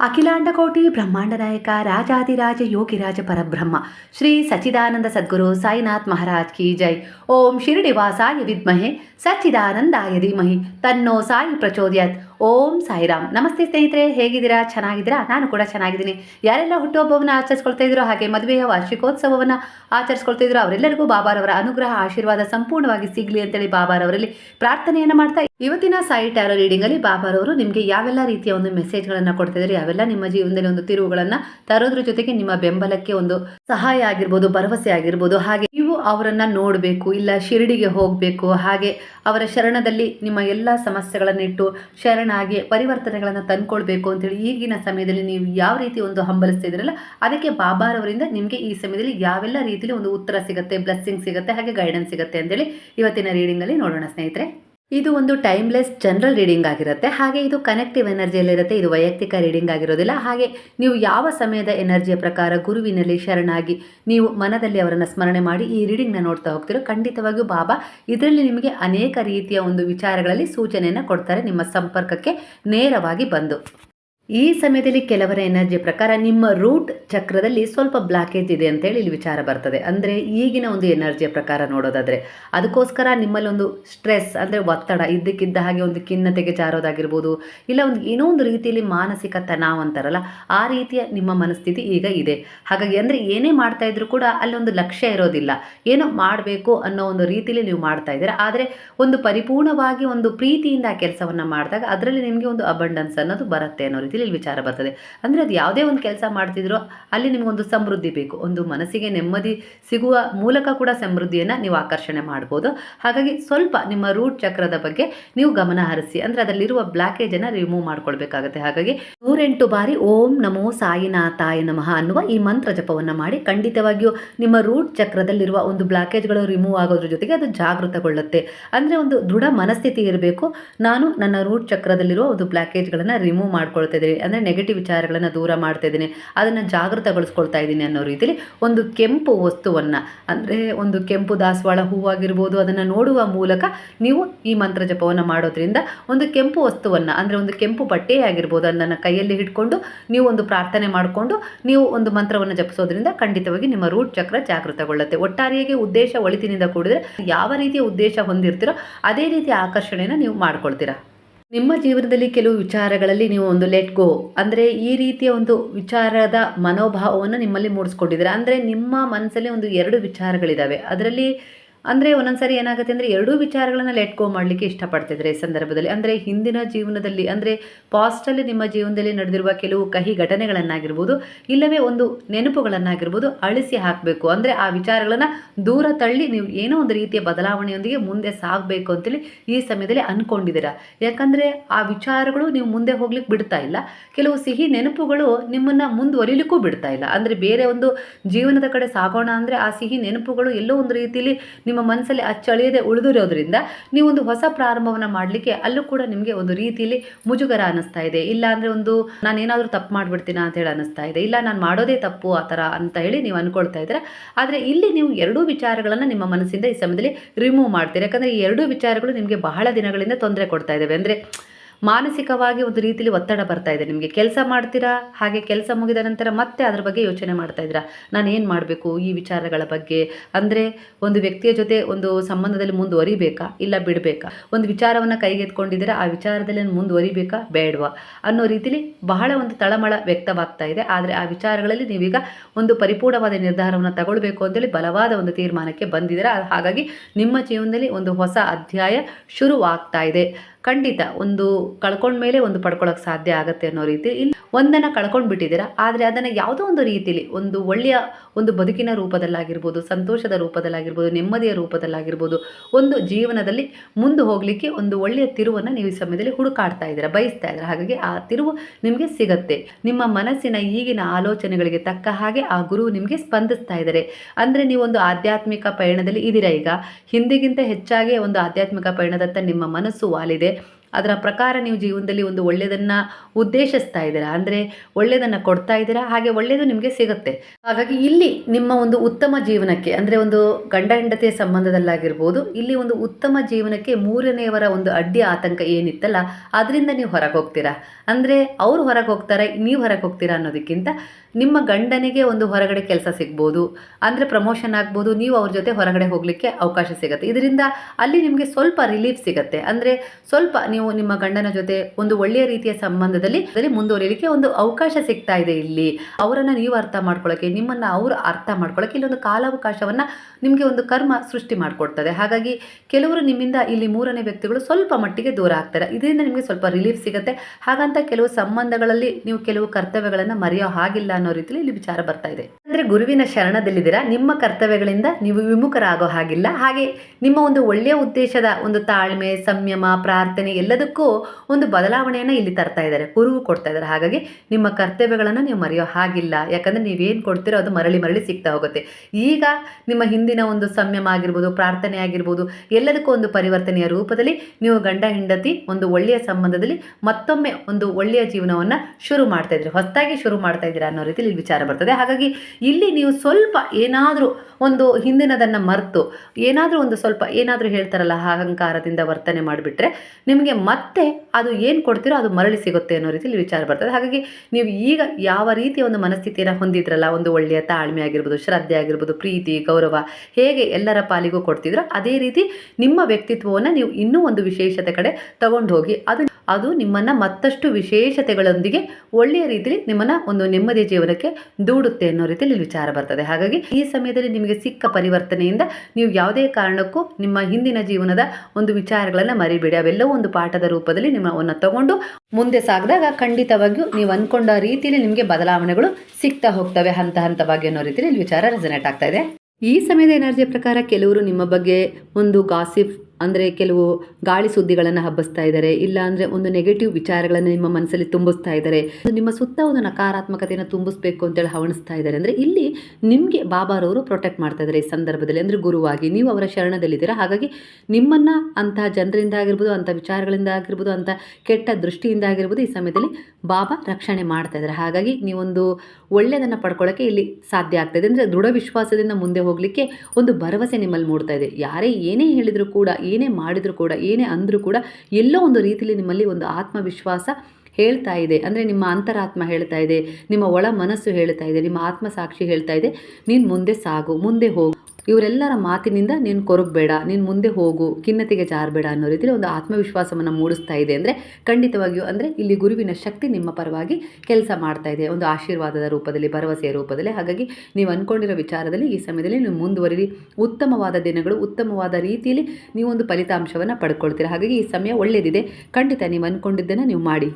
ಅಖಿಲಾಂಡಕೋಟಿ ಬ್ರಹ್ಮಾಂಡ ನಾಯಕ ರಾಜಾದಿರಾಜ ಯೋಗಿರಾಜ ಪರಬ್ರಹ್ಮ ಶ್ರೀ ಸಚ್ಚಿದಾನಂದ ಸದ್ಗುರು ಸಾಯಿನಾಥ್ ಮಹಾರಾಜ್ ಕಿ ಜೈ ಓಂ ಶಿರಡಿ ವಾಸಾಯ ವಿದ್ಮಹೆ ಸಚ್ಚಿದಾನಂದಾಯ ಧೀಮಹಿ ತನ್ನೋ ಸಾಯಿ ಪ್ರಚೋದಯಾತ್ ಓಂ ಸಾಯಿರಾಮ್. ನಮಸ್ತೆ ಸ್ನೇಹಿತರೆ, ಹೇಗಿದ್ದೀರಾ? ಚೆನ್ನಾಗಿದ್ದೀರಾ? ನಾನು ಕೂಡ ಚೆನ್ನಾಗಿದ್ದೀನಿ. ಯಾರೆಲ್ಲ ಹುಟ್ಟುಹಬ್ಬವನ್ನು ಆಚರಿಸ್ಕೊಳ್ತಾ ಇದ್ರು ಹಾಗೆ ಮದುವೆಯ ವಾರ್ಷಿಕೋತ್ಸವವನ್ನು ಆಚರಿಸ್ಕೊಳ್ತಾ ಇದ್ರು ಅವರೆಲ್ಲರಿಗೂ ಬಾಬಾರವರ ಅನುಗ್ರಹ, ಆಶೀರ್ವಾದ ಸಂಪೂರ್ಣವಾಗಿ ಸಿಗಲಿ ಅಂತೇಳಿ ಬಾಬಾರವರಲ್ಲಿ ಪ್ರಾರ್ಥನೆಯನ್ನು ಮಾಡ್ತಾ ಇವತ್ತಿನ ಸಾಯಿ ಟ್ಯಾರೋ ರೀಡಿಂಗಲ್ಲಿ ಬಾಬಾರವರು ನಿಮಗೆ ಯಾವೆಲ್ಲ ರೀತಿಯ ಒಂದು ಮೆಸೇಜ್ಗಳನ್ನು ಕೊಡ್ತಾ ಇದ್ದಾರೆ, ಯಾವೆಲ್ಲ ನಿಮ್ಮ ಜೀವನದಲ್ಲಿ ಒಂದು ತಿರುವುಗಳನ್ನು ತರೋದ್ರ ಜೊತೆಗೆ ನಿಮ್ಮ ಬೆಂಬಲಕ್ಕೆ ಒಂದು ಸಹಾಯ ಆಗಿರ್ಬೋದು, ಭರವಸೆ ಆಗಿರ್ಬೋದು, ಹಾಗೆ ನೀವು ಅವರನ್ನ ನೋಡಬೇಕು, ಇಲ್ಲ ಶಿರಡಿಗೆ ಹೋಗಬೇಕು, ಹಾಗೆ ಅವರ ಶರಣದಲ್ಲಿ ನಿಮ್ಮ ಎಲ್ಲ ಸಮಸ್ಯೆಗಳನ್ನಿಟ್ಟು ಶರಣಾಗಿ ಪರಿವರ್ತನೆಗಳನ್ನು ತಂದ್ಕೊಳ್ಬೇಕು ಅಂತೇಳಿ ಈಗಿನ ಸಮಯದಲ್ಲಿ ನೀವು ಯಾವ ರೀತಿ ಒಂದು ಹಂಬಲಿಸ್ತಿದ್ರಲ್ಲ ಅದಕ್ಕೆ ಬಾಬಾರವರಿಂದ ನಿಮಗೆ ಈ ಸಮಯದಲ್ಲಿ ಯಾವೆಲ್ಲ ರೀತಿಯಲ್ಲಿ ಒಂದು ಉತ್ತರ ಸಿಗುತ್ತೆ ಬ್ಲೆಸ್ಸಿಂಗ್ ಸಿಗುತ್ತೆ, ಹಾಗೆ ಗೈಡೆನ್ಸ್ ಸಿಗುತ್ತೆ ಅಂತೇಳಿ ಇವತ್ತಿನ ರೀಡಿಂಗಲ್ಲಿ ನೋಡೋಣ ಸ್ನೇಹಿತರೆ. ಇದು ಒಂದು ಟೈಮ್ಲೆಸ್ ಜನರಲ್ ರೀಡಿಂಗ್ ಆಗಿರುತ್ತೆ. ಹಾಗೆ ಇದು ಕನೆಕ್ಟಿವ್ ಎನರ್ಜಿಯಲ್ಲಿರುತ್ತೆ ಇದು ವೈಯಕ್ತಿಕ ರೀಡಿಂಗ್ ಆಗಿರೋದಿಲ್ಲ. ಹಾಗೆ ನೀವು ಯಾವ ಸಮಯದ ಎನರ್ಜಿಯ ಪ್ರಕಾರ ಗುರುವಿನಲ್ಲಿ ಶರಣಾಗಿ ನೀವು ಮನದಲ್ಲಿ ಅವರನ್ನು ಸ್ಮರಣೆ ಮಾಡಿ ಈ ರೀಡಿಂಗ್ನ ನೋಡ್ತಾ ಹೋಗ್ತೀರೋ, ಖಂಡಿತವಾಗಿಯೂ ಬಾಬಾ, ಇದರಲ್ಲಿ ನಿಮಗೆ ಅನೇಕ ರೀತಿಯ ಒಂದು ವಿಚಾರಗಳಲ್ಲಿ ಸೂಚನೆಯನ್ನು ಕೊಡ್ತಾರೆ. ನಿಮ್ಮ ಸಂಪರ್ಕಕ್ಕೆ ನೇರವಾಗಿ ಬಂದು. ಈ ಸಮಯದಲ್ಲಿ ಕೆಲವರ ಎನರ್ಜಿ ಪ್ರಕಾರ ನಿಮ್ಮ ರೂಟ್ ಚಕ್ರದಲ್ಲಿ ಸ್ವಲ್ಪ ಬ್ಲಾಕೇಜ್ ಇದೆ ಅಂತೇಳಿ ಇಲ್ಲಿ ವಿಚಾರ ಬರ್ತದೆ. ಅಂದರೆ ಈಗಿನ ಒಂದು ಎನರ್ಜಿಯ ಪ್ರಕಾರ ನೋಡೋದಾದರೆ ಅದಕ್ಕೋಸ್ಕರ ನಿಮ್ಮಲ್ಲಿ ಒಂದು ಸ್ಟ್ರೆಸ್ ಅಂದರೆ ಒತ್ತಡ, ಇದ್ದಕ್ಕಿದ್ದ ಹಾಗೆ ಒಂದು ಖಿನ್ನತೆಗೆ ಜಾರೋದಾಗಿರ್ಬೋದು, ಇಲ್ಲ ಒಂದು ಏನೋ ಒಂದು ರೀತಿಯಲ್ಲಿ ಮಾನಸಿಕ ತನಾವ್ ಅಂತಾರಲ್ಲ, ಆ ರೀತಿಯ ನಿಮ್ಮ ಮನಸ್ಥಿತಿ ಈಗ ಇದೆ. ಹಾಗಾಗಿ ಅಂದರೆ ಏನೇ ಮಾಡ್ತಾ ಇದ್ರೂ ಕೂಡ ಅಲ್ಲೊಂದು ಲಕ್ಷ್ಯ ಇರೋದಿಲ್ಲ. ಏನೋ ಮಾಡಬೇಕು ಅನ್ನೋ ಒಂದು ರೀತಿಯಲ್ಲಿ ನೀವು ಮಾಡ್ತಾ ಇದ್ದೀರಾ. ಆದರೆ ಒಂದು ಪರಿಪೂರ್ಣವಾಗಿ ಒಂದು ಪ್ರೀತಿಯಿಂದ ಆ ಕೆಲಸವನ್ನು ಮಾಡಿದಾಗ ಅದರಲ್ಲಿ ನಿಮಗೆ ಒಂದು ಅಬಂಡನ್ಸ್ ಅನ್ನೋದು ಬರುತ್ತೆ ಅನ್ನೋ ಇಲ್ಲಿ ವಿಚಾರ ಬರ್ತದೆ. ಅಂದರೆ ಅದು ಯಾವುದೇ ಒಂದು ಕೆಲಸ ಮಾಡ್ತಿದ್ರು ಅಲ್ಲಿ ನಿಮಗೊಂದು ಸಮೃದ್ಧಿ ಬೇಕು. ಒಂದು ಮನಸ್ಸಿಗೆ ನೆಮ್ಮದಿ ಸಿಗುವ ಮೂಲಕ ಕೂಡ ಸಮೃದ್ಧಿಯನ್ನು ನೀವು ಆಕರ್ಷಣೆ ಮಾಡ್ಬೋದು. ಹಾಗಾಗಿ ಸ್ವಲ್ಪ ನಿಮ್ಮ ರೂಟ್ ಚಕ್ರದ ಬಗ್ಗೆ ನೀವು ಗಮನ ಹರಿಸಿ. ಅಂದರೆ ಅದರಲ್ಲಿರುವ ಬ್ಲಾಕೇಜನ್ನು ರಿಮೂವ್ ಮಾಡ್ಕೊಳ್ಬೇಕಾಗತ್ತೆ. ಹಾಗಾಗಿ ನೂರೆಂಟು ಬಾರಿ ಓಂ ನಮೋ ಸಾಯಿನಾಥಾಯ ನಮಃ ಅನ್ನುವ ಈ ಮಂತ್ರ ಜಪವನ್ನು ಮಾಡಿ ಖಂಡಿತವಾಗಿಯೂ ನಿಮ್ಮ ರೂಟ್ ಚಕ್ರದಲ್ಲಿರುವ ಒಂದು ಬ್ಲಾಕೇಜ್ಗಳು ರಿಮೂವ್ ಆಗೋದ್ರ ಜೊತೆಗೆ ಅದು ಜಾಗೃತಗೊಳ್ಳುತ್ತೆ. ಅಂದರೆ ಒಂದು ದೃಢ ಮನಸ್ಥಿತಿ ಇರಬೇಕು. ನಾನು ನನ್ನ ರೂಟ್ ಚಕ್ರದಲ್ಲಿರುವ ಒಂದು ಬ್ಲಾಕೇಜ್ಗಳನ್ನು ರಿಮೂವ್ ಮಾಡ್ಕೊಳ್ತಾ ಅಂದರೆ ನೆಗೆಟಿವ್ ವಿಚಾರಗಳನ್ನು ದೂರ ಮಾಡ್ತಾ ಇದ್ದೀನಿ, ಅದನ್ನು ಜಾಗೃತಗೊಳಿಸ್ಕೊಳ್ತಾ ಇದ್ದೀನಿ ಅನ್ನೋ ರೀತಿಯಲ್ಲಿ ಒಂದು ಕೆಂಪು ವಸ್ತುವನ್ನು, ಅಂದರೆ ಒಂದು ಕೆಂಪು ದಾಸವಾಳ ಹೂವಾಗಿರ್ಬೋದು, ಅದನ್ನು ನೋಡುವ ಮೂಲಕ ನೀವು ಈ ಮಂತ್ರ ಜಪವನ್ನು ಮಾಡೋದ್ರಿಂದ ಒಂದು ಕೆಂಪು ವಸ್ತುವನ್ನು, ಅಂದರೆ ಒಂದು ಕೆಂಪು ಬಟ್ಟೆ ಆಗಿರ್ಬೋದು ಅದನ್ನು ಕೈಯಲ್ಲಿ ಹಿಡ್ಕೊಂಡು ನೀವು ಒಂದು ಪ್ರಾರ್ಥನೆ ಮಾಡಿಕೊಂಡು ನೀವು ಒಂದು ಮಂತ್ರವನ್ನು ಜಪಿಸೋದ್ರಿಂದ ಖಂಡಿತವಾಗಿ ನಿಮ್ಮ ರೂಟ್ ಚಕ್ರ ಜಾಗೃತಗೊಳ್ಳುತ್ತೆ. ಒಟ್ಟಾರೆಯಾಗಿ ಉದ್ದೇಶ ಒಳಿತಿನಿಂದ ಕೂಡಿದ್ರೆ ಯಾವ ರೀತಿಯ ಉದ್ದೇಶ ಹೊಂದಿರ್ತೀರೋ ಅದೇ ರೀತಿಯ ಆಕರ್ಷಣೆಯನ್ನು ನೀವು ಮಾಡ್ಕೊಳ್ತೀರಾ. ನಿಮ್ಮ ಜೀವನದಲ್ಲಿ ಕೆಲವು ವಿಚಾರಗಳಲ್ಲಿ ನೀವು ಒಂದು ಲೆಟ್ ಗೋ ಅಂದರೆ ಈ ರೀತಿಯ ಒಂದು ವಿಚಾರದ ಮನೋಭಾವವನ್ನು ನಿಮ್ಮಲ್ಲಿ ಮೂಡಿಸ್ಕೊಂಡಿದ್ದೀರಾ? ಅಂದರೆ ನಿಮ್ಮ ಮನಸ್ಸಲ್ಲಿ ಒಂದು ಎರಡು ವಿಚಾರಗಳಿದ್ದಾವೆ ಅದರಲ್ಲಿ ಅಂದರೆ ಒಂದೊಂದ್ಸರಿ ಏನಾಗುತ್ತೆ ಅಂದರೆ ಎರಡೂ ವಿಚಾರಗಳನ್ನು ಲೆಟ್ ಗೋ ಮಾಡಲಿಕ್ಕೆ ಇಷ್ಟಪಡ್ತಿದ್ರೆ ಈ ಸಂದರ್ಭದಲ್ಲಿ. ಅಂದರೆ ಹಿಂದಿನ ಜೀವನದಲ್ಲಿ, ಅಂದರೆ ಪಾಸ್ಟಲ್ಲಿ ನಿಮ್ಮ ಜೀವನದಲ್ಲಿ ನಡೆದಿರುವ ಕೆಲವು ಕಹಿ ಘಟನೆಗಳನ್ನಾಗಿರ್ಬೋದು, ಇಲ್ಲವೇ ಒಂದು ನೆನಪುಗಳನ್ನಾಗಿರ್ಬೋದು ಅಳಿಸಿ ಹಾಕಬೇಕು. ಅಂದರೆ ಆ ವಿಚಾರಗಳನ್ನು ದೂರ ತಳ್ಳಿ ನೀವು ಏನೋ ಒಂದು ರೀತಿಯ ಬದಲಾವಣೆಯೊಂದಿಗೆ ಮುಂದೆ ಸಾಗಬೇಕು ಅಂತೇಳಿ ಈ ಸಮಯದಲ್ಲಿ ಅಂದ್ಕೊಂಡಿದ್ದೀರಾ ಯಾಕಂದರೆ ಆ ವಿಚಾರಗಳು ನೀವು ಮುಂದೆ ಹೋಗ್ಲಿಕ್ಕೆ ಬಿಡ್ತಾ ಇಲ್ಲ. ಕೆಲವು ಸಿಹಿ ನೆನಪುಗಳು ನಿಮ್ಮನ್ನು ಮುಂದುವರಿಲಿಕ್ಕೂ ಬಿಡ್ತಾ ಇಲ್ಲ. ಅಂದರೆ ಬೇರೆ ಒಂದು ಜೀವನದ ಕಡೆ ಸಾಗೋಣ ಅಂದರೆ ಆ ಸಿಹಿ ನೆನಪುಗಳು ಎಲ್ಲೋ ಒಂದು ರೀತಿಯಲ್ಲಿ ನಿಮ್ಮ ಮನಸ್ಸಲ್ಲಿ ಅಚ್ಚಳಿಯದೆ ಉಳಿದಿರೋದ್ರಿಂದ ನೀವೊಂದು ಹೊಸ ಪ್ರಾರಂಭವನ್ನು ಮಾಡಲಿಕ್ಕೆ ಅಲ್ಲೂ ಕೂಡ ನಿಮಗೆ ಒಂದು ರೀತಿಯಲ್ಲಿ ಮುಜುಗರ ಅನ್ನಿಸ್ತಾ ಇದೆ. ಇಲ್ಲ ಅಂದರೆ ಒಂದು ನಾನು ಏನಾದರೂ ತಪ್ಪು ಮಾಡಿಬಿಡ್ತೀನ ಅಂತ ಹೇಳಿ ಅನ್ನಿಸ್ತಾ ಇದೆ. ಇಲ್ಲ ನಾನು ಮಾಡೋದೇ ತಪ್ಪು ಆ ಥರ ಅಂತ ಹೇಳಿ ನೀವು ಅಂದ್ಕೊಳ್ತಾ ಇದ್ದೀರ? ಆದರೆ ಇಲ್ಲಿ ನೀವು ಎರಡೂ ವಿಚಾರಗಳನ್ನು ನಿಮ್ಮ ಮನಸ್ಸಿಂದ ಈ ಸಮಯದಲ್ಲಿ ರಿಮೂವ್ ಮಾಡ್ತೀರಿ? ಯಾಕಂದರೆ ಈ ಎರಡೂ ವಿಚಾರಗಳು ನಿಮಗೆ ಬಹಳ ದಿನಗಳಿಂದ ತೊಂದರೆ ಕೊಡ್ತಾ ಇದ್ದಾವೆ ಅಂದರೆ ಮಾನಸಿಕವಾಗಿ ಒಂದು ರೀತಿಯಲ್ಲಿ ಒತ್ತಡ ಬರ್ತಾ ಇದೆ. ನಿಮಗೆ ಕೆಲಸ ಮಾಡ್ತೀರಾ? ಹಾಗೆ ಕೆಲಸ ಮುಗಿದ ನಂತರ ಮತ್ತೆ ಅದ್ರ ಬಗ್ಗೆ ಯೋಚನೆ ಮಾಡ್ತಾ ಇದ್ದೀರಾ? ನಾನು ಏನು ಮಾಡಬೇಕು ಈ ವಿಚಾರಗಳ ಬಗ್ಗೆ? ಅಂದರೆ ಒಂದು ವ್ಯಕ್ತಿಯ ಜೊತೆ ಒಂದು ಸಂಬಂಧದಲ್ಲಿ ಮುಂದುವರಿಬೇಕಾ? ಇಲ್ಲ ಬಿಡಬೇಕಾ? ಒಂದು ವಿಚಾರವನ್ನು ಕೈಗೆತ್ಕೊಂಡಿದ್ದೀರಾ ಆ ವಿಚಾರದಲ್ಲಿ ಮುಂದುವರಿಬೇಕಾ? ಬೇಡವಾ? ಅನ್ನೋ ರೀತಿಲಿ ಬಹಳ ಒಂದು ತಳಮಳ ವ್ಯಕ್ತವಾಗ್ತಾ ಇದೆ. ಆದರೆ ಆ ವಿಚಾರಗಳಲ್ಲಿ ನೀವೀಗ ಒಂದು ಪರಿಪೂರ್ಣವಾದ ನಿರ್ಧಾರವನ್ನು ತಗೊಳ್ಬೇಕು ಅಂತೇಳಿ ಬಲವಾದ ಒಂದು ತೀರ್ಮಾನಕ್ಕೆ ಬಂದಿದ್ದೀರಾ? ಹಾಗಾಗಿ ನಿಮ್ಮ ಜೀವನದಲ್ಲಿ ಒಂದು ಹೊಸ ಅಧ್ಯಾಯ ಶುರುವಾಗ್ತಾ ಇದೆ. ಖಂಡಿತ ಒಂದು ಕಳ್ಕೊಂಡ ಮೇಲೆ ಒಂದು ಪಡ್ಕೊಳ್ಳೋಕೆ ಸಾಧ್ಯ ಆಗುತ್ತೆ ಅನ್ನೋ ರೀತಿ ಇಲ್ಲಿ ಒಂದನ್ನು ಕಳ್ಕೊಂಡು ಬಿಟ್ಟಿದ್ದೀರಾ, ಆದರೆ ಅದನ್ನು ಯಾವುದೋ ಒಂದು ರೀತಿಯಲ್ಲಿ ಒಂದು ಒಳ್ಳೆಯ ಒಂದು ಬದುಕಿನ ರೂಪದಲ್ಲಾಗಿರ್ಬೋದು, ಸಂತೋಷದ ರೂಪದಲ್ಲಾಗಿರ್ಬೋದು, ನೆಮ್ಮದಿಯ ರೂಪದಲ್ಲಾಗಿರ್ಬೋದು, ಒಂದು ಜೀವನದಲ್ಲಿ ಮುಂದೆ ಹೋಗಲಿಕ್ಕೆ ಒಂದು ಒಳ್ಳೆಯ ತಿರುವನ್ನು ನೀವು ಈ ಸಮಯದಲ್ಲಿ ಹುಡುಕಾಡ್ತಾ ಇದ್ದೀರಾ, ಬಯಸ್ತಾ ಇದ್ದೀರಾ, ಹಾಗಾಗಿ ಆ ತಿರುವು ನಿಮಗೆ ಸಿಗತ್ತೆ. ನಿಮ್ಮ ಮನಸ್ಸಿನ ಈಗಿನ ಆಲೋಚನೆಗಳಿಗೆ ತಕ್ಕ ಹಾಗೆ ಆ ಗುರು ನಿಮಗೆ ಸ್ಪಂದಿಸ್ತಾ ಇದ್ದಾರೆ. ಅಂದರೆ ನೀವೊಂದು ಆಧ್ಯಾತ್ಮಿಕ ಪಯಣದಲ್ಲಿ ಇದ್ದೀರಾ ಈಗ? ಹಿಂದಿಗಿಂತ ಹೆಚ್ಚಾಗಿ ಒಂದು ಆಧ್ಯಾತ್ಮಿಕ ಪಯಣದತ್ತ ನಿಮ್ಮ ಮನಸ್ಸು ವಾಲಿದೆ. ಅದರ ಪ್ರಕಾರ ನೀವು ಜೀವನದಲ್ಲಿ ಒಂದು ಒಳ್ಳೆಯದನ್ನು ಉದ್ದೇಶಿಸ್ತಾ ಇದ್ದೀರಾ? ಅಂದರೆ ಒಳ್ಳೆಯದನ್ನು ಕೊಡ್ತಾ ಇದ್ದೀರಾ? ಹಾಗೆ ಒಳ್ಳೆಯದು ನಿಮಗೆ ಸಿಗುತ್ತೆ. ಹಾಗಾಗಿ ಇಲ್ಲಿ ನಿಮ್ಮ ಒಂದು ಉತ್ತಮ ಜೀವನಕ್ಕೆ, ಅಂದರೆ ಒಂದು ಗಂಡ ಹೆಂಡತಿಯ ಸಂಬಂಧದಲ್ಲಾಗಿರ್ಬೋದು, ಇಲ್ಲಿ ಒಂದು ಉತ್ತಮ ಜೀವನಕ್ಕೆ ಮೂರನೆಯವರ ಒಂದು ಅಡ್ಡಿ ಆತಂಕ ಏನಿತ್ತಲ್ಲ, ಅದರಿಂದ ನೀವು ಹೊರಗೆ ಹೋಗ್ತೀರಾ? ಅಂದರೆ ಅವ್ರು ಹೊರಗೆ ಹೋಗ್ತಾರೆ, ನೀವು ಹೊರಗೆ ಹೋಗ್ತೀರಾ ಅನ್ನೋದಕ್ಕಿಂತ ನಿಮ್ಮ ಗಂಡನಿಗೆ ಒಂದು ಹೊರಗಡೆ ಕೆಲಸ ಸಿಗ್ಬೋದು, ಅಂದರೆ ಪ್ರಮೋಷನ್ ಆಗ್ಬೋದು, ನೀವು ಅವ್ರ ಜೊತೆ ಹೊರಗಡೆ ಹೋಗಲಿಕ್ಕೆ ಅವಕಾಶ ಸಿಗುತ್ತೆ. ಇದರಿಂದ ಅಲ್ಲಿ ನಿಮಗೆ ಸ್ವಲ್ಪ ರಿಲೀಫ್ ಸಿಗುತ್ತೆ. ಅಂದರೆ ಸ್ವಲ್ಪ ನೀವು ನಿಮ್ಮ ಗಂಡನ ಜೊತೆ ಒಂದು ಒಳ್ಳೆಯ ರೀತಿಯ ಸಂಬಂಧದಲ್ಲಿ ಮುಂದುವರಿಯಲಿಕ್ಕೆ ಒಂದು ಅವಕಾಶ ಸಿಗ್ತಾ ಇದೆ ಇಲ್ಲಿ. ಅವರನ್ನು ನೀವು ಅರ್ಥ ಮಾಡ್ಕೊಳ್ಳೋಕೆ ನಿಮ್ಮನ್ನು ಅವರು ಅರ್ಥ ಮಾಡ್ಕೊಳ್ಳೋಕೆ ಇಲ್ಲೊಂದು ಕಾಲಾವಕಾಶವನ್ನು ನಿಮಗೆ ಒಂದು ಕರ್ಮ ಸೃಷ್ಟಿ ಮಾಡಿಕೊಡ್ತದೆ. ಹಾಗಾಗಿ ಕೆಲವರು ನಿಮ್ಮಿಂದ ಇಲ್ಲಿ ಮೂರನೇ ವ್ಯಕ್ತಿಗಳು ಸ್ವಲ್ಪ ಮಟ್ಟಿಗೆ ದೂರ ಆಗ್ತಾರೆ. ಇದರಿಂದ ನಿಮಗೆ ಸ್ವಲ್ಪ ರಿಲೀಫ್ ಸಿಗುತ್ತೆ. ಹಾಗಂತ ಕೆಲವು ಸಂಬಂಧಗಳಲ್ಲಿ ನೀವು ಕೆಲವು ಕರ್ತವ್ಯಗಳನ್ನು ಮರೆಯೋ ಹಾಗಿಲ್ಲ ಅನ್ನೋ ರೀತಿಯಲ್ಲಿ ಇಲ್ಲಿ ವಿಚಾರ ಬರ್ತಾ ಇದೆ. ಅಂದರೆ ಗುರುವಿನ ಶರಣದಲ್ಲಿದ್ದೀರಾ? ನಿಮ್ಮ ಕರ್ತವ್ಯಗಳಿಂದ ನೀವು ವಿಮುಖರಾಗೋ ಹಾಗಿಲ್ಲ. ಹಾಗೆ ನಿಮ್ಮ ಒಂದು ಒಳ್ಳೆಯ ಉದ್ದೇಶದ ಒಂದು ತಾಳ್ಮೆ, ಸಂಯಮ, ಪ್ರಾರ್ಥನೆ ಎಲ್ಲದಕ್ಕೂ ಒಂದು ಬದಲಾವಣೆಯನ್ನು ಇಲ್ಲಿ ತರ್ತಾ ಇದ್ದಾರೆ ಕುರುವು ಕೊಡ್ತಾ ಇದ್ದಾರೆ. ಹಾಗಾಗಿ ನಿಮ್ಮ ಕರ್ತವ್ಯಗಳನ್ನು ನೀವು ಮರೆಯೋ ಹಾಗಿಲ್ಲ. ಯಾಕಂದರೆ ನೀವೇನು ಕೊಡ್ತೀರೋ ಅದು ಮರಳಿ ಮರಳಿ ಸಿಗ್ತಾ ಹೋಗುತ್ತೆ. ಈಗ ನಿಮ್ಮ ಹಿಂದಿನ ಒಂದು ಸಂಯಮ ಆಗಿರ್ಬೋದು, ಪ್ರಾರ್ಥನೆ ಆಗಿರ್ಬೋದು, ಎಲ್ಲದಕ್ಕೂ ಒಂದು ಪರಿವರ್ತನೆಯ ರೂಪದಲ್ಲಿ ನೀವು ಗಂಡ, ಹೆಂಡತಿ ಒಂದು ಒಳ್ಳೆಯ ಸಂಬಂಧದಲ್ಲಿ ಮತ್ತೊಮ್ಮೆ ಒಂದು ಒಳ್ಳೆಯ ಜೀವನವನ್ನು ಶುರು ಮಾಡ್ತಾ ಇದ್ದೀರಿ ಹೊಸದಾಗಿ ಶುರು ಮಾಡ್ತಾ ಇದ್ದೀರಾ ಅನ್ನೋ ರೀತಿಯಲ್ಲಿ ವಿಚಾರ ಬರ್ತದೆ. ಹಾಗಾಗಿ ಇಲ್ಲಿ ನೀವು ಸ್ವಲ್ಪ ಏನಾದರೂ ಒಂದು ಹಿಂದಿನದನ್ನು ಮರೆತು, ಏನಾದರೂ ಒಂದು ಸ್ವಲ್ಪ ಏನಾದರೂ ಹೇಳ್ತಾರಲ್ಲ ಅಹಂಕಾರದಿಂದ ವರ್ತನೆ ಮಾಡಿಬಿಟ್ರೆ ನಿಮಗೆ ಮತ್ತೆ ಅದು ಏನು ಕೊಡ್ತೀರೋ ಅದು ಮರಳಿ ಸಿಗುತ್ತೆ ಅನ್ನೋ ರೀತಿಯಲ್ಲಿ ವಿಚಾರ ಬರ್ತದೆ. ಹಾಗಾಗಿ ನೀವು ಈಗ ಯಾವ ರೀತಿಯ ಒಂದು ಮನಸ್ಥಿತಿಯನ್ನು ಹೊಂದಿದ್ರಲ್ಲ, ಒಂದು ಒಳ್ಳೆಯ ತಾಳ್ಮೆ ಆಗಿರ್ಬೋದು, ಶ್ರದ್ಧೆ ಆಗಿರ್ಬೋದು, ಪ್ರೀತಿ, ಗೌರವ, ಹೇಗೆ ಎಲ್ಲರ ಪಾಲಿಗೂ ಕೊಡ್ತಿದ್ರೋ ಅದೇ ರೀತಿ ನಿಮ್ಮ ವ್ಯಕ್ತಿತ್ವವನ್ನು ನೀವು ಇನ್ನೂ ಒಂದು ವಿಶೇಷತೆ ಕಡೆ ತಗೊಂಡು ಹೋಗಿ ಅದು ಅದು ನಿಮ್ಮನ್ನು ಮತ್ತಷ್ಟು ವಿಶೇಷತೆಗಳೊಂದಿಗೆ ಒಳ್ಳೆಯ ರೀತಿಯಲ್ಲಿ ನಿಮ್ಮನ್ನ ಒಂದು ನೆಮ್ಮದಿಯ ಜೀವನಕ್ಕೆ ದೂಡುತ್ತೆ ಅನ್ನೋ ರೀತಿಯಲ್ಲಿ ವಿಚಾರ ಬರ್ತದೆ. ಹಾಗಾಗಿ ಈ ಸಮಯದಲ್ಲಿ ನಿಮಗೆ ಸಿಕ್ಕ ಪರಿವರ್ತನೆಯಿಂದ ನೀವು ಯಾವುದೇ ಕಾರಣಕ್ಕೂ ನಿಮ್ಮ ಹಿಂದಿನ ಜೀವನದ ಒಂದು ವಿಚಾರಗಳನ್ನು ಮರಿಬೇಡಿ. ಅವೆಲ್ಲವೂ ಒಂದು ಪಾಠದ ರೂಪದಲ್ಲಿ ನಿಮ್ಮವನ್ನು ತಗೊಂಡು ಮುಂದೆ ಸಾಗಿದಾಗ ಖಂಡಿತವಾಗಿಯೂ ನೀವು ಅಂದ್ಕೊಂಡ ರೀತಿಯಲ್ಲಿ ನಿಮಗೆ ಬದಲಾವಣೆಗಳು ಸಿಗ್ತಾ ಹೋಗ್ತವೆ. ಹಂತ ಹಂತವಾಗಿ ಅನ್ನೋ ರೀತಿಯಲ್ಲಿ ವಿಚಾರ ರೆಸನೇಟ್ ಆಗ್ತಾ ಇದೆ. ಈ ಸಮಯದ ಎನರ್ಜಿಯ ಪ್ರಕಾರ ಕೆಲವರು ನಿಮ್ಮ ಬಗ್ಗೆ ಒಂದು ಗಾಸಿಫ್ ಅಂದರೆ ಕೆಲವು ಗಾಳಿ ಸುದ್ದಿಗಳನ್ನು ಹಬ್ಬಿಸ್ತಾ ಇದ್ದಾರೆ, ಇಲ್ಲ ಅಂದರೆ ಒಂದು ನೆಗೆಟಿವ್ ವಿಚಾರಗಳನ್ನು ನಿಮ್ಮ ಮನಸ್ಸಲ್ಲಿ ತುಂಬಿಸ್ತಾ ಇದ್ದಾರೆ ನಿಮ್ಮ ಸುತ್ತ ಒಂದು ನಕಾರಾತ್ಮಕತೆಯನ್ನು ತುಂಬಿಸ್ಬೇಕು ಅಂತೇಳಿ ಹವಣಿಸ್ತಾ ಇದ್ದಾರೆ. ಅಂದರೆ ಇಲ್ಲಿ ನಿಮಗೆ ಬಾಬಾರವರು ಪ್ರೊಟೆಕ್ಟ್ ಮಾಡ್ತಾ ಇದ್ದಾರೆ ಈ ಸಂದರ್ಭದಲ್ಲಿ. ಅಂದರೆ ಗುರುವಾಗಿ ನೀವು ಅವರ ಶರಣದಲ್ಲಿದ್ದೀರಾ? ಹಾಗಾಗಿ ನಿಮ್ಮನ್ನು ಅಂತಹ ಜನರಿಂದ ಆಗಿರ್ಬೋದು, ಅಂಥ ವಿಚಾರಗಳಿಂದ ಆಗಿರ್ಬೋದು, ಅಂಥ ಕೆಟ್ಟ ದೃಷ್ಟಿಯಿಂದ ಆಗಿರ್ಬೋದು ಈ ಸಮಯದಲ್ಲಿ ಬಾಬಾ ರಕ್ಷಣೆ ಮಾಡ್ತಾ ಇದ್ದಾರೆ. ಹಾಗಾಗಿ ನೀವೊಂದು ಒಳ್ಳೆಯದನ್ನು ಪಡ್ಕೊಳ್ಳೋಕ್ಕೆ ಇಲ್ಲಿ ಸಾಧ್ಯ ಆಗ್ತಾಯಿದೆ ಅಂದರೆ ದೃಢ ವಿಶ್ವಾಸದಿಂದ ಮುಂದೆ ಹೋಗಲಿಕ್ಕೆ ಒಂದು ಭರವಸೆ ನಿಮ್ಮಲ್ಲಿ ಮೂಡ್ತಾ ಇದೆ. ಯಾರೇ ಏನೇ ಹೇಳಿದರೂ ಕೂಡ ಏನೇ ಮಾಡಿದರೂ ಕೂಡ, ಏನೇ ಅಂದರೂ ಕೂಡ ಎಲ್ಲೋ ಒಂದು ರೀತಿಯಲ್ಲಿ ನಿಮ್ಮಲ್ಲಿ ಒಂದು ಆತ್ಮವಿಶ್ವಾಸ ಹೇಳ್ತಾ ಇದೆ. ಅಂದರೆ ನಿಮ್ಮ ಅಂತರಾತ್ಮ ಹೇಳ್ತಾ ಇದೆ, ನಿಮ್ಮ ಒಳ ಮನಸ್ಸು ಹೇಳ್ತಾ ಇದೆ, ನಿಮ್ಮ ಆತ್ಮ ಸಾಕ್ಷಿ ಹೇಳ್ತಾ ಇದೆ. ನೀನು ಮುಂದೆ ಸಾಗು, ಮುಂದೆ ಹೋಗು. ಇವರೆಲ್ಲರ ಮಾತಿನಿಂದ ನೀನು ಕೊರಗಬೇಡ, ನೀನು ಮುಂದೆ ಹೋಗು, ಖಿನ್ನತೆಗೆ ಜಾರಬೇಡ ಅನ್ನೋ ರೀತಿಯಲ್ಲಿ ಒಂದು ಆತ್ಮವಿಶ್ವಾಸವನ್ನು ಮೂಡಿಸ್ತಾ ಇದೆ ಅಂದರೆ ಖಂಡಿತವಾಗಿಯೂ ಅಂದರೆ ಇಲ್ಲಿ ಗುರುವಿನ ಶಕ್ತಿ ನಿಮ್ಮ ಪರವಾಗಿ ಕೆಲಸ ಮಾಡ್ತಾ ಇದೆ, ಒಂದು ಆಶೀರ್ವಾದದ ರೂಪದಲ್ಲಿ, ಭರವಸೆಯ ರೂಪದಲ್ಲಿ. ಹಾಗಾಗಿ ನೀವು ಅಂದ್ಕೊಂಡಿರೋ ವಿಚಾರದಲ್ಲಿ ಈ ಸಮಯದಲ್ಲಿ ನೀವು ಮುಂದುವರಿ ಉತ್ತಮವಾದ ದಿನಗಳು, ಉತ್ತಮವಾದ ರೀತಿಯಲ್ಲಿ ನೀವೊಂದು ಫಲಿತಾಂಶವನ್ನು ಪಡ್ಕೊಳ್ತೀರಾ. ಹಾಗಾಗಿ ಈ ಸಮಯ ಒಳ್ಳೆಯದಿದೆ ಖಂಡಿತ ನೀವು ಅಂದ್ಕೊಂಡಿದ್ದನ್ನು ನೀವು ಮಾಡಿ.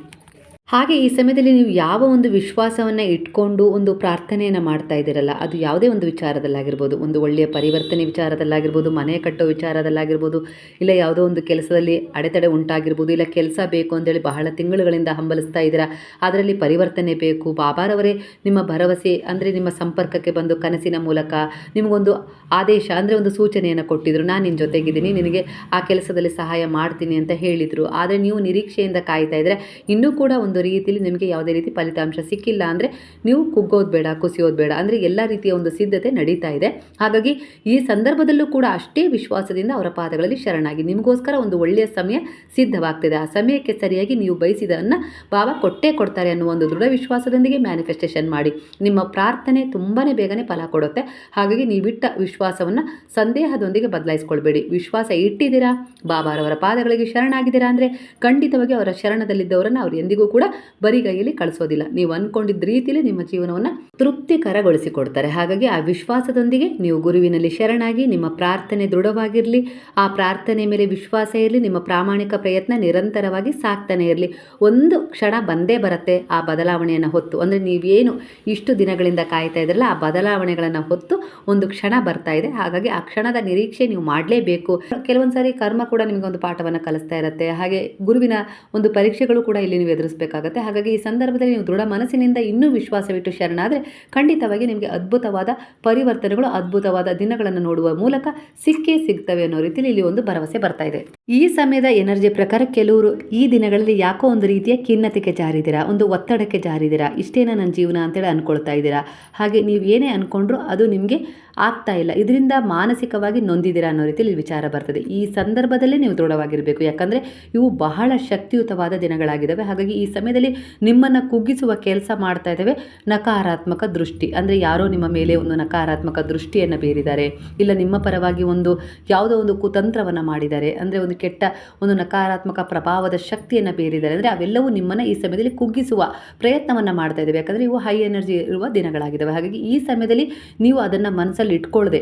ಹಾಗೆ ಈ ಸಮಯದಲ್ಲಿ ನೀವು ಯಾವ ಒಂದು ವಿಶ್ವಾಸವನ್ನು ಇಟ್ಕೊಂಡು ಒಂದು ಪ್ರಾರ್ಥನೆಯನ್ನು ಮಾಡ್ತಾ ಇದ್ದೀರಲ್ಲ, ಅದು ಯಾವುದೇ ಒಂದು ವಿಚಾರದಲ್ಲಾಗಿರ್ಬೋದು, ಒಂದು ಒಳ್ಳೆಯ ಪರಿವರ್ತನೆ ವಿಚಾರದಲ್ಲಾಗಿರ್ಬೋದು ಮನೆ ಕಟ್ಟೋ ವಿಚಾರದಲ್ಲಾಗಿರ್ಬೋದು, ಇಲ್ಲ ಯಾವುದೋ ಒಂದು ಕೆಲಸದಲ್ಲಿ ಅಡೆತಡೆ ಉಂಟಾಗಿರ್ಬೋದು, ಇಲ್ಲ ಕೆಲಸ ಬೇಕು ಅಂತೇಳಿ ಬಹಳ ತಿಂಗಳುಗಳಿಂದ ಹಂಬಲಿಸ್ತಾ ಇದ್ದೀರಾ, ಅದರಲ್ಲಿ ಪರಿವರ್ತನೆ ಬೇಕು ಬಾಬಾರವರೇ ನಿಮ್ಮ ಭರವಸೆ ಅಂದರೆ ನಿಮ್ಮ ಸಂಪರ್ಕಕ್ಕೆ ಬಂದು ಕನಸಿನ ಮೂಲಕ ನಿಮಗೊಂದು ಆದೇಶ ಅಂದರೆ ಒಂದು ಸೂಚನೆಯನ್ನು ಕೊಟ್ಟಿದ್ರು, ನಾನು ನಿನ್ನ ಜೊತೆಗಿದ್ದೀನಿ, ನಿನಗೆ ಆ ಕೆಲಸದಲ್ಲಿ ಸಹಾಯ ಮಾಡ್ತೀನಿ ಅಂತ ಹೇಳಿದರು, ಆದರೆ ನೀವು ನಿರೀಕ್ಷೆಯಿಂದ ಕಾಯ್ತಾ ಇದ್ದರೆ ಇನ್ನೂ ಕೂಡ ಒಂದು ರೀತಿಯಲ್ಲಿ ನಿಮಗೆ ಯಾವುದೇ ರೀತಿ ಫಲಿತಾಂಶ ಸಿಕ್ಕಿಲ್ಲ ಅಂದರೆ ನೀವು ಕುಗ್ಗೋದು ಬೇಡ, ಕುಸಿಯೋದು ಬೇಡ. ಅಂದರೆ ಎಲ್ಲ ರೀತಿಯ ಒಂದು ಸಿದ್ಧತೆ ನಡೀತಾ ಇದೆ. ಹಾಗಾಗಿ ಈ ಸಂದರ್ಭದಲ್ಲೂ ಕೂಡ ಅಷ್ಟೇ ವಿಶ್ವಾಸದಿಂದ ಅವರ ಪಾದಗಳಲ್ಲಿ ಶರಣಾಗಿ. ನಿಮಗೋಸ್ಕರ ಒಂದು ಒಳ್ಳೆಯ ಸಮಯ ಸಿದ್ಧವಾಗ್ತಿದೆ. ಆ ಸಮಯಕ್ಕೆ ಸರಿಯಾಗಿ ನೀವು ಬಯಸಿದನ್ನು ಬಾಬಾ ಕೊಟ್ಟೇ ಕೊಡ್ತಾರೆ ಅನ್ನೋ ಒಂದು ದೃಢ ವಿಶ್ವಾಸದೊಂದಿಗೆ ಮ್ಯಾನಿಫೆಸ್ಟೇಷನ್ ಮಾಡಿ. ನಿಮ್ಮ ಪ್ರಾರ್ಥನೆ ತುಂಬಾ ಬೇಗನೆ ಫಲ ಕೊಡುತ್ತೆ. ಹಾಗಾಗಿ ನೀವಿಟ್ಟ ವಿಶ್ವಾಸವನ್ನು ಸಂದೇಹದೊಂದಿಗೆ ಬದಲಾಯಿಸ್ಕೊಳ್ಬೇಡಿ. ವಿಶ್ವಾಸ ಇಟ್ಟಿದ್ದೀರಾ? ಬಾಬಾರವರ ಪಾದಗಳಿಗೆ ಶರಣಾಗಿದ್ದೀರಾ? ಅಂದರೆ ಖಂಡಿತವಾಗಿ ಅವರ ಶರಣದಲ್ಲಿದ್ದವರನ್ನು ಅವರು ಎಂದಿಗೂ ಕೂಡ ಬರಿಗೈಯಲ್ಲಿ ಕಳಿಸೋದಿಲ್ಲ. ನೀವು ಅಂದ್ಕೊಂಡಿದ್ದ ರೀತಿಯಲ್ಲಿ ನಿಮ್ಮ ಜೀವನವನ್ನು ತೃಪ್ತಿಕರಗೊಳಿಸಿಕೊಡ್ತಾರೆ. ಹಾಗಾಗಿ ಆ ವಿಶ್ವಾಸದೊಂದಿಗೆ ನೀವು ಗುರುವಿನಲ್ಲಿ ಶರಣಾಗಿ ನಿಮ್ಮ ಪ್ರಾರ್ಥನೆ ದೃಢವಾಗಿರಲಿ. ಆ ಪ್ರಾರ್ಥನೆ ಮೇಲೆ ವಿಶ್ವಾಸ ಇರಲಿ. ನಿಮ್ಮ ಪ್ರಾಮಾಣಿಕ ಪ್ರಯತ್ನ ನಿರಂತರವಾಗಿ ಸಾಕ್ತಾನೆ ಇರಲಿ. ಒಂದು ಕ್ಷಣ ಬಂದೇ ಬರುತ್ತೆ ಆ ಬದಲಾವಣೆಯನ್ನು ಹೊತ್ತು. ಅಂದರೆ ನೀವೇನು ಇಷ್ಟು ದಿನಗಳಿಂದ ಕಾಯ್ತಾ ಇದ್ರಲ್ಲ, ಆ ಬದಲಾವಣೆಗಳನ್ನು ಹೊತ್ತು ಒಂದು ಕ್ಷಣ ಬರ್ತಾ ಇದೆ. ಹಾಗಾಗಿ ಆ ಕ್ಷಣದ ನಿರೀಕ್ಷೆ ನೀವು ಮಾಡಲೇಬೇಕು. ಕೆಲವೊಂದು ಸಾರಿ ಕರ್ಮ ಕೂಡ ನಿಮಗೆ ಒಂದು ಪಾಠವನ್ನು ಕಲಿಸ್ತಾ ಇರುತ್ತೆ. ಹಾಗೆ ಗುರುವಿನ ಒಂದು ಪರೀಕ್ಷೆಗಳು ಕೂಡ ಇಲ್ಲಿ ನೀವು ಎದುರಿಸಬೇಕಾಗತ್ತೆ ಹಾಗಾಗಿ ಈ ಸಂದರ್ಭದಲ್ಲಿ ನೀವು ದೃಢ ಮನಸ್ಸಿನಿಂದ ಇನ್ನೂ ವಿಶ್ವಾಸವಿಟ್ಟು ಶರಣಾದರೆ ಖಂಡಿತವಾಗಿ ನಿಮಗೆ ಅದ್ಭುತವಾದ ಪರಿವರ್ತನೆಗಳು, ಅದ್ಭುತವಾದ ದಿನಗಳನ್ನು ನೋಡುವ ಮೂಲಕ ಸಿಕ್ಕೇ ಸಿಗ್ತವೆ ಅನ್ನೋ ರೀತಿಯಲ್ಲಿ ಇಲ್ಲಿ ಒಂದು ಭರವಸೆ ಬರ್ತಾ ಇದೆ. ಈ ಸಮಯದ ಎನರ್ಜಿ ಪ್ರಕಾರ ಕೆಲವರು ಈ ದಿನಗಳಲ್ಲಿ ಯಾಕೋ ಒಂದು ರೀತಿಯ ಖಿನ್ನತೆಗೆ ಜಾರಿದ್ದೀರಾ, ಒಂದು ಒತ್ತಡಕ್ಕೆ ಜಾರಿದ್ದೀರಾ, ಇಷ್ಟೇನ ನನ್ನ ಜೀವನ ಅಂತೇಳಿ ಅನ್ಕೊಳ್ತಾ ಇದ್ದೀರಾ? ಹಾಗೆ ನೀವು ಏನೇ ಅಂದ್ಕೊಂಡ್ರೂ ಅದು ನಿಮಗೆ ಆಗ್ತಾ ಇಲ್ಲ. ಇದರಿಂದ ಮಾನಸಿಕವಾಗಿ ನೊಂದಿದ್ದೀರಾ ಅನ್ನೋ ರೀತಿಯಲ್ಲಿ ವಿಚಾರ ಬರ್ತದೆ. ಈ ಸಂದರ್ಭದಲ್ಲೇ ನೀವು ದೃಢವಾಗಿರಬೇಕು. ಯಾಕಂದರೆ ಇವು ಬಹಳ ಶಕ್ತಿಯುತವಾದ ದಿನಗಳಾಗಿದ್ದಾವೆ. ಹಾಗಾಗಿ ಈ ಸಮಯದಲ್ಲಿ ನಿಮ್ಮನ್ನು ಕುಗ್ಗಿಸುವ ಕೆಲಸ ಮಾಡ್ತಾ ಇದ್ದಾವೆ. ನಕಾರಾತ್ಮಕ ದೃಷ್ಟಿ. ಅಂದರೆ ಯಾರೋ ನಿಮ್ಮ ಮೇಲೆ ಒಂದು ನಕಾರಾತ್ಮಕ ದೃಷ್ಟಿಯನ್ನು ಬೀರಿದ್ದಾರೆ. ಇಲ್ಲ ನಿಮ್ಮ ಪರವಾಗಿ ಒಂದು ಯಾವುದೋ ಒಂದು ಕುತಂತ್ರವನ್ನು ಮಾಡಿದ್ದಾರೆ. ಅಂದರೆ ಒಂದು ಕೆಟ್ಟ ಒಂದು ನಕಾರಾತ್ಮಕ ಪ್ರಭಾವದ ಶಕ್ತಿಯನ್ನು ಬೀರಿದ್ದಾರೆ. ಅಂದರೆ ಅವೆಲ್ಲವೂ ನಿಮ್ಮನ್ನು ಈ ಸಮಯದಲ್ಲಿ ಕುಗ್ಗಿಸುವ ಪ್ರಯತ್ನವನ್ನು ಮಾಡ್ತಾ ಇದ್ದಾವೆ. ಯಾಕಂದರೆ ಇವು ಹೈ ಎನರ್ಜಿ ಇರುವ ದಿನಗಳಾಗಿದ್ದಾವೆ. ಹಾಗಾಗಿ ಈ ಸಮಯದಲ್ಲಿ ನೀವು ಅದನ್ನು ಮನಸ್ಸಲ್ಲಿ ಇಟ್ಕೊಳ್ಳದೆ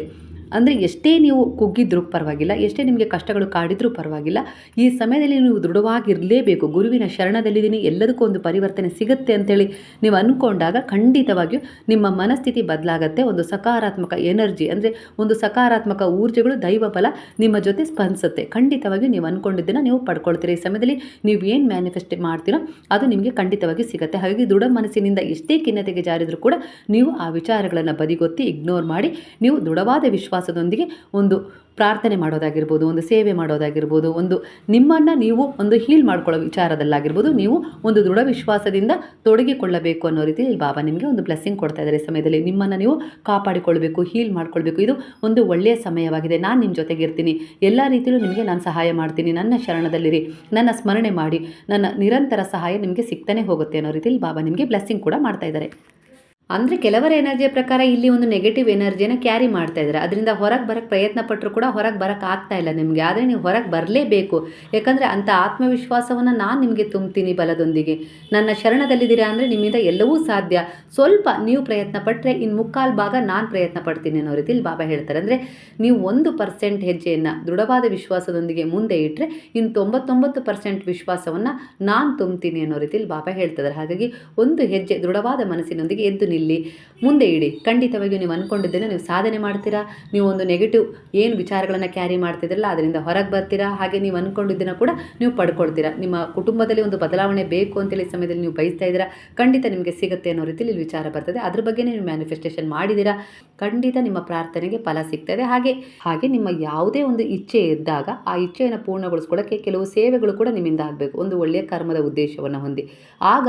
ಅಂದರೆ ಎಷ್ಟೇ ನೀವು ಕುಗ್ಗಿದ್ರೂ ಪರವಾಗಿಲ್ಲ, ಎಷ್ಟೇ ನಿಮಗೆ ಕಷ್ಟಗಳು ಕಾಡಿದ್ರೂ ಪರವಾಗಿಲ್ಲ, ಈ ಸಮಯದಲ್ಲಿ ನೀವು ದೃಢವಾಗಿರಲೇಬೇಕು. ಗುರುವಿನ ಶರಣದಲ್ಲಿದ್ದೀನಿ ಎಲ್ಲದಕ್ಕೂ ಒಂದು ಪರಿವರ್ತನೆ ಸಿಗುತ್ತೆ ಅಂತೇಳಿ ನೀವು ಅಂದ್ಕೊಂಡಾಗ ಖಂಡಿತವಾಗಿಯೂ ನಿಮ್ಮ ಮನಸ್ಥಿತಿ ಬದಲಾಗತ್ತೆ. ಒಂದು ಸಕಾರಾತ್ಮಕ ಎನರ್ಜಿ ಅಂದರೆ ಒಂದು ಸಕಾರಾತ್ಮಕ ಊರ್ಜೆಗಳು, ದೈವ ಬಲ ನಿಮ್ಮ ಜೊತೆ ಸ್ಪಂದಿಸುತ್ತೆ. ಖಂಡಿತವಾಗಿಯೂ ನೀವು ಅಂದ್ಕೊಂಡಿದ್ದನ್ನು ನೀವು ಪಡ್ಕೊಳ್ತೀರಿ. ಈ ಸಮಯದಲ್ಲಿ ನೀವು ಏನು ಮ್ಯಾನಿಫೆಸ್ಟ್ ಮಾಡ್ತೀರೋ ಅದು ನಿಮಗೆ ಖಂಡಿತವಾಗಿ ಸಿಗುತ್ತೆ. ಹಾಗಾಗಿ ದೃಢ ಮನಸ್ಸಿನಿಂದ ಎಷ್ಟೇ ಖಿನ್ನತೆಗೆ ಜಾರಿದರೂ ಕೂಡ ನೀವು ಆ ವಿಚಾರಗಳನ್ನು ಬದಿಗೊತ್ತಿ ಇಗ್ನೋರ್ ಮಾಡಿ, ನೀವು ದೃಢವಾದ ವಿಶ್ವಾಸದೊಂದಿಗೆ ಒಂದು ಪ್ರಾರ್ಥನೆ ಮಾಡೋದಾಗಿರ್ಬೋದು, ಒಂದು ಸೇವೆ ಮಾಡೋದಾಗಿರ್ಬೋದು, ಒಂದು ನಿಮ್ಮನ್ನು ನೀವು ಒಂದು ಹೀಲ್ ಮಾಡ್ಕೊಳ್ಳೋ ವಿಚಾರದಲ್ಲಾಗಿರ್ಬೋದು, ನೀವು ಒಂದು ದೃಢ ವಿಶ್ವಾಸದಿಂದ ತೊಡಗಿಕೊಳ್ಳಬೇಕು ಅನ್ನೋ ರೀತಿ ಬಾಬಾ ನಿಮಗೆ ಒಂದು ಬ್ಲೆಸ್ಸಿಂಗ್ ಕೊಡ್ತಾ ಇದ್ದಾರೆ ಸಮಯದಲ್ಲಿ. ನಿಮ್ಮನ್ನು ನೀವು ಕಾಪಾಡಿಕೊಳ್ಬೇಕು ಹೀಲ್ ಮಾಡ್ಕೊಳ್ಬೇಕು. ಇದು ಒಂದು ಒಳ್ಳೆಯ ಸಮಯವಾಗಿದೆ. ನಾನು ನಿಮ್ಮ ಜೊತೆಗಿರ್ತೀನಿ. ಎಲ್ಲ ರೀತಿಯಲ್ಲೂ ನಿಮಗೆ ನಾನು ಸಹಾಯ ಮಾಡ್ತೀನಿ. ನನ್ನ ಶರಣದಲ್ಲಿರಿ. ನನ್ನ ಸ್ಮರಣೆ ಮಾಡಿ. ನನ್ನ ನಿರಂತರ ಸಹಾಯ ನಿಮಗೆ ಸಿಗ್ತಾನೆ ಹೋಗುತ್ತೆ ಅನ್ನೋ ರೀತಿಯಲ್ಲಿ ಬಾಬಾ ನಿಮಗೆ ಬ್ಲೆಸ್ಸಿಂಗ್ ಕೂಡ ಮಾಡ್ತಾ ಇದ್ದಾರೆ. ಅಂದರೆ ಕೆಲವರ ಎನರ್ಜಿಯ ಪ್ರಕಾರ ಇಲ್ಲಿ ಒಂದು ನೆಗೆಟಿವ್ ಎನರ್ಜಿಯನ್ನು ಕ್ಯಾರಿ ಮಾಡ್ತಾ ಇದ್ದಾರೆ. ಅದರಿಂದ ಹೊರಗೆ ಬರೋಕ್ಕೆ ಪ್ರಯತ್ನ ಪಟ್ಟರು ಕೂಡ ಹೊರಗೆ ಬರೋಕ್ಕೆ ಆಗ್ತಾ ಇಲ್ಲ ನಿಮಗೆ. ಆದರೆ ನೀವು ಹೊರಗೆ ಬರಲೇಬೇಕು. ಯಾಕಂದರೆ ಅಂಥ ಆತ್ಮವಿಶ್ವಾಸವನ್ನು ನಾನು ನಿಮಗೆ ತುಂಬ್ತೀನಿ ಬಲದೊಂದಿಗೆ. ನನ್ನ ಶರಣದಲ್ಲಿದ್ದೀರಾ ಅಂದರೆ ನಿಮ್ಮಿಂದ ಎಲ್ಲವೂ ಸಾಧ್ಯ. ಸ್ವಲ್ಪ ನೀವು ಪ್ರಯತ್ನ ಪಟ್ಟರೆ ಇನ್ನು ಮುಕ್ಕಾಲು ಭಾಗ ನಾನು ಪ್ರಯತ್ನ ಪಡ್ತೀನಿ ಅನ್ನೋ ರೀತಿಯಲ್ಲಿ ಬಾಬಾ ಹೇಳ್ತಾರೆ. ಅಂದರೆ ನೀವು ಒಂದು ಪರ್ಸೆಂಟ್ ಹೆಜ್ಜೆಯನ್ನು ದೃಢವಾದ ವಿಶ್ವಾಸದೊಂದಿಗೆ ಮುಂದೆ ಇಟ್ಟರೆ ಇನ್ನು ತೊಂಬತ್ತೊಂಬತ್ತು ಪರ್ಸೆಂಟ್ ವಿಶ್ವಾಸವನ್ನು ನಾನು ತುಂಬ್ತೀನಿ ಅನ್ನೋ ರೀತಿಯಲ್ಲಿ ಬಾಬಾ ಹೇಳ್ತಿದ್ದಾರೆ. ಹಾಗಾಗಿ ಒಂದು ಹೆಜ್ಜೆ ದೃಢವಾದ ಮನಸ್ಸಿನೊಂದಿಗೆ ಎದ್ದು ನಿಲ್ಲಿ ಮುಂದೆ ಇಡಿ. ಖಂಡಿತವಾಗಿಯೂ ನೀವು ಅಂದ್ಕೊಂಡಿದ್ದೇನೆ ನೀವು ಸಾಧನೆ ಮಾಡ್ತೀರಾ? ನೀವು ಒಂದು ನೆಗೆಟಿವ್ ಏನು ವಿಚಾರಗಳನ್ನು ಕ್ಯಾರಿ ಮಾಡ್ತಿದ್ರಲ್ಲ, ಅದರಿಂದ ಹೊರಗೆ ಬರ್ತೀರಾ? ಹಾಗೆ ನೀವು ಅಂದ್ಕೊಂಡಿದ್ದನ್ನು ಕೂಡ ನೀವು ಪಡ್ಕೊಳ್ತೀರಾ. ನಿಮ್ಮ ಕುಟುಂಬದಲ್ಲಿ ಒಂದು ಬದಲಾವಣೆ ಬೇಕು ಅಂತೇಳಿ ಸಮಯದಲ್ಲಿ ನೀವು ಬಯಸ್ತಾ ಇದ್ದೀರಾ? ಖಂಡಿತ ನಿಮಗೆ ಸಿಗುತ್ತೆ ಅನ್ನೋ ರೀತಿಯಲ್ಲಿ ಇಲ್ಲಿ ವಿಚಾರ ಬರ್ತದೆ. ಅದ್ರ ಬಗ್ಗೆ ನೀವು ಮ್ಯಾನಿಫೆಸ್ಟೇಷನ್ ಮಾಡಿದ್ದೀರಾ? ಖಂಡಿತ ನಿಮ್ಮ ಪ್ರಾರ್ಥನೆಗೆ ಫಲ ಸಿಗ್ತದೆ. ಹಾಗೆ ಹಾಗೆ ನಿಮ್ಮ ಯಾವುದೇ ಒಂದು ಇಚ್ಛೆ ಇದ್ದಾಗ ಆ ಇಚ್ಛೆಯನ್ನು ಪೂರ್ಣಗೊಳಿಸ್ಕೊಳ್ಳೋಕ್ಕೆ ಕೆಲವು ಸೇವೆಗಳು ಕೂಡ ನಿಮ್ಮಿಂದ ಆಗಬೇಕು. ಒಂದು ಒಳ್ಳೆಯ ಕರ್ಮದ ಉದ್ದೇಶವನ್ನು ಹೊಂದಿ. ಆಗ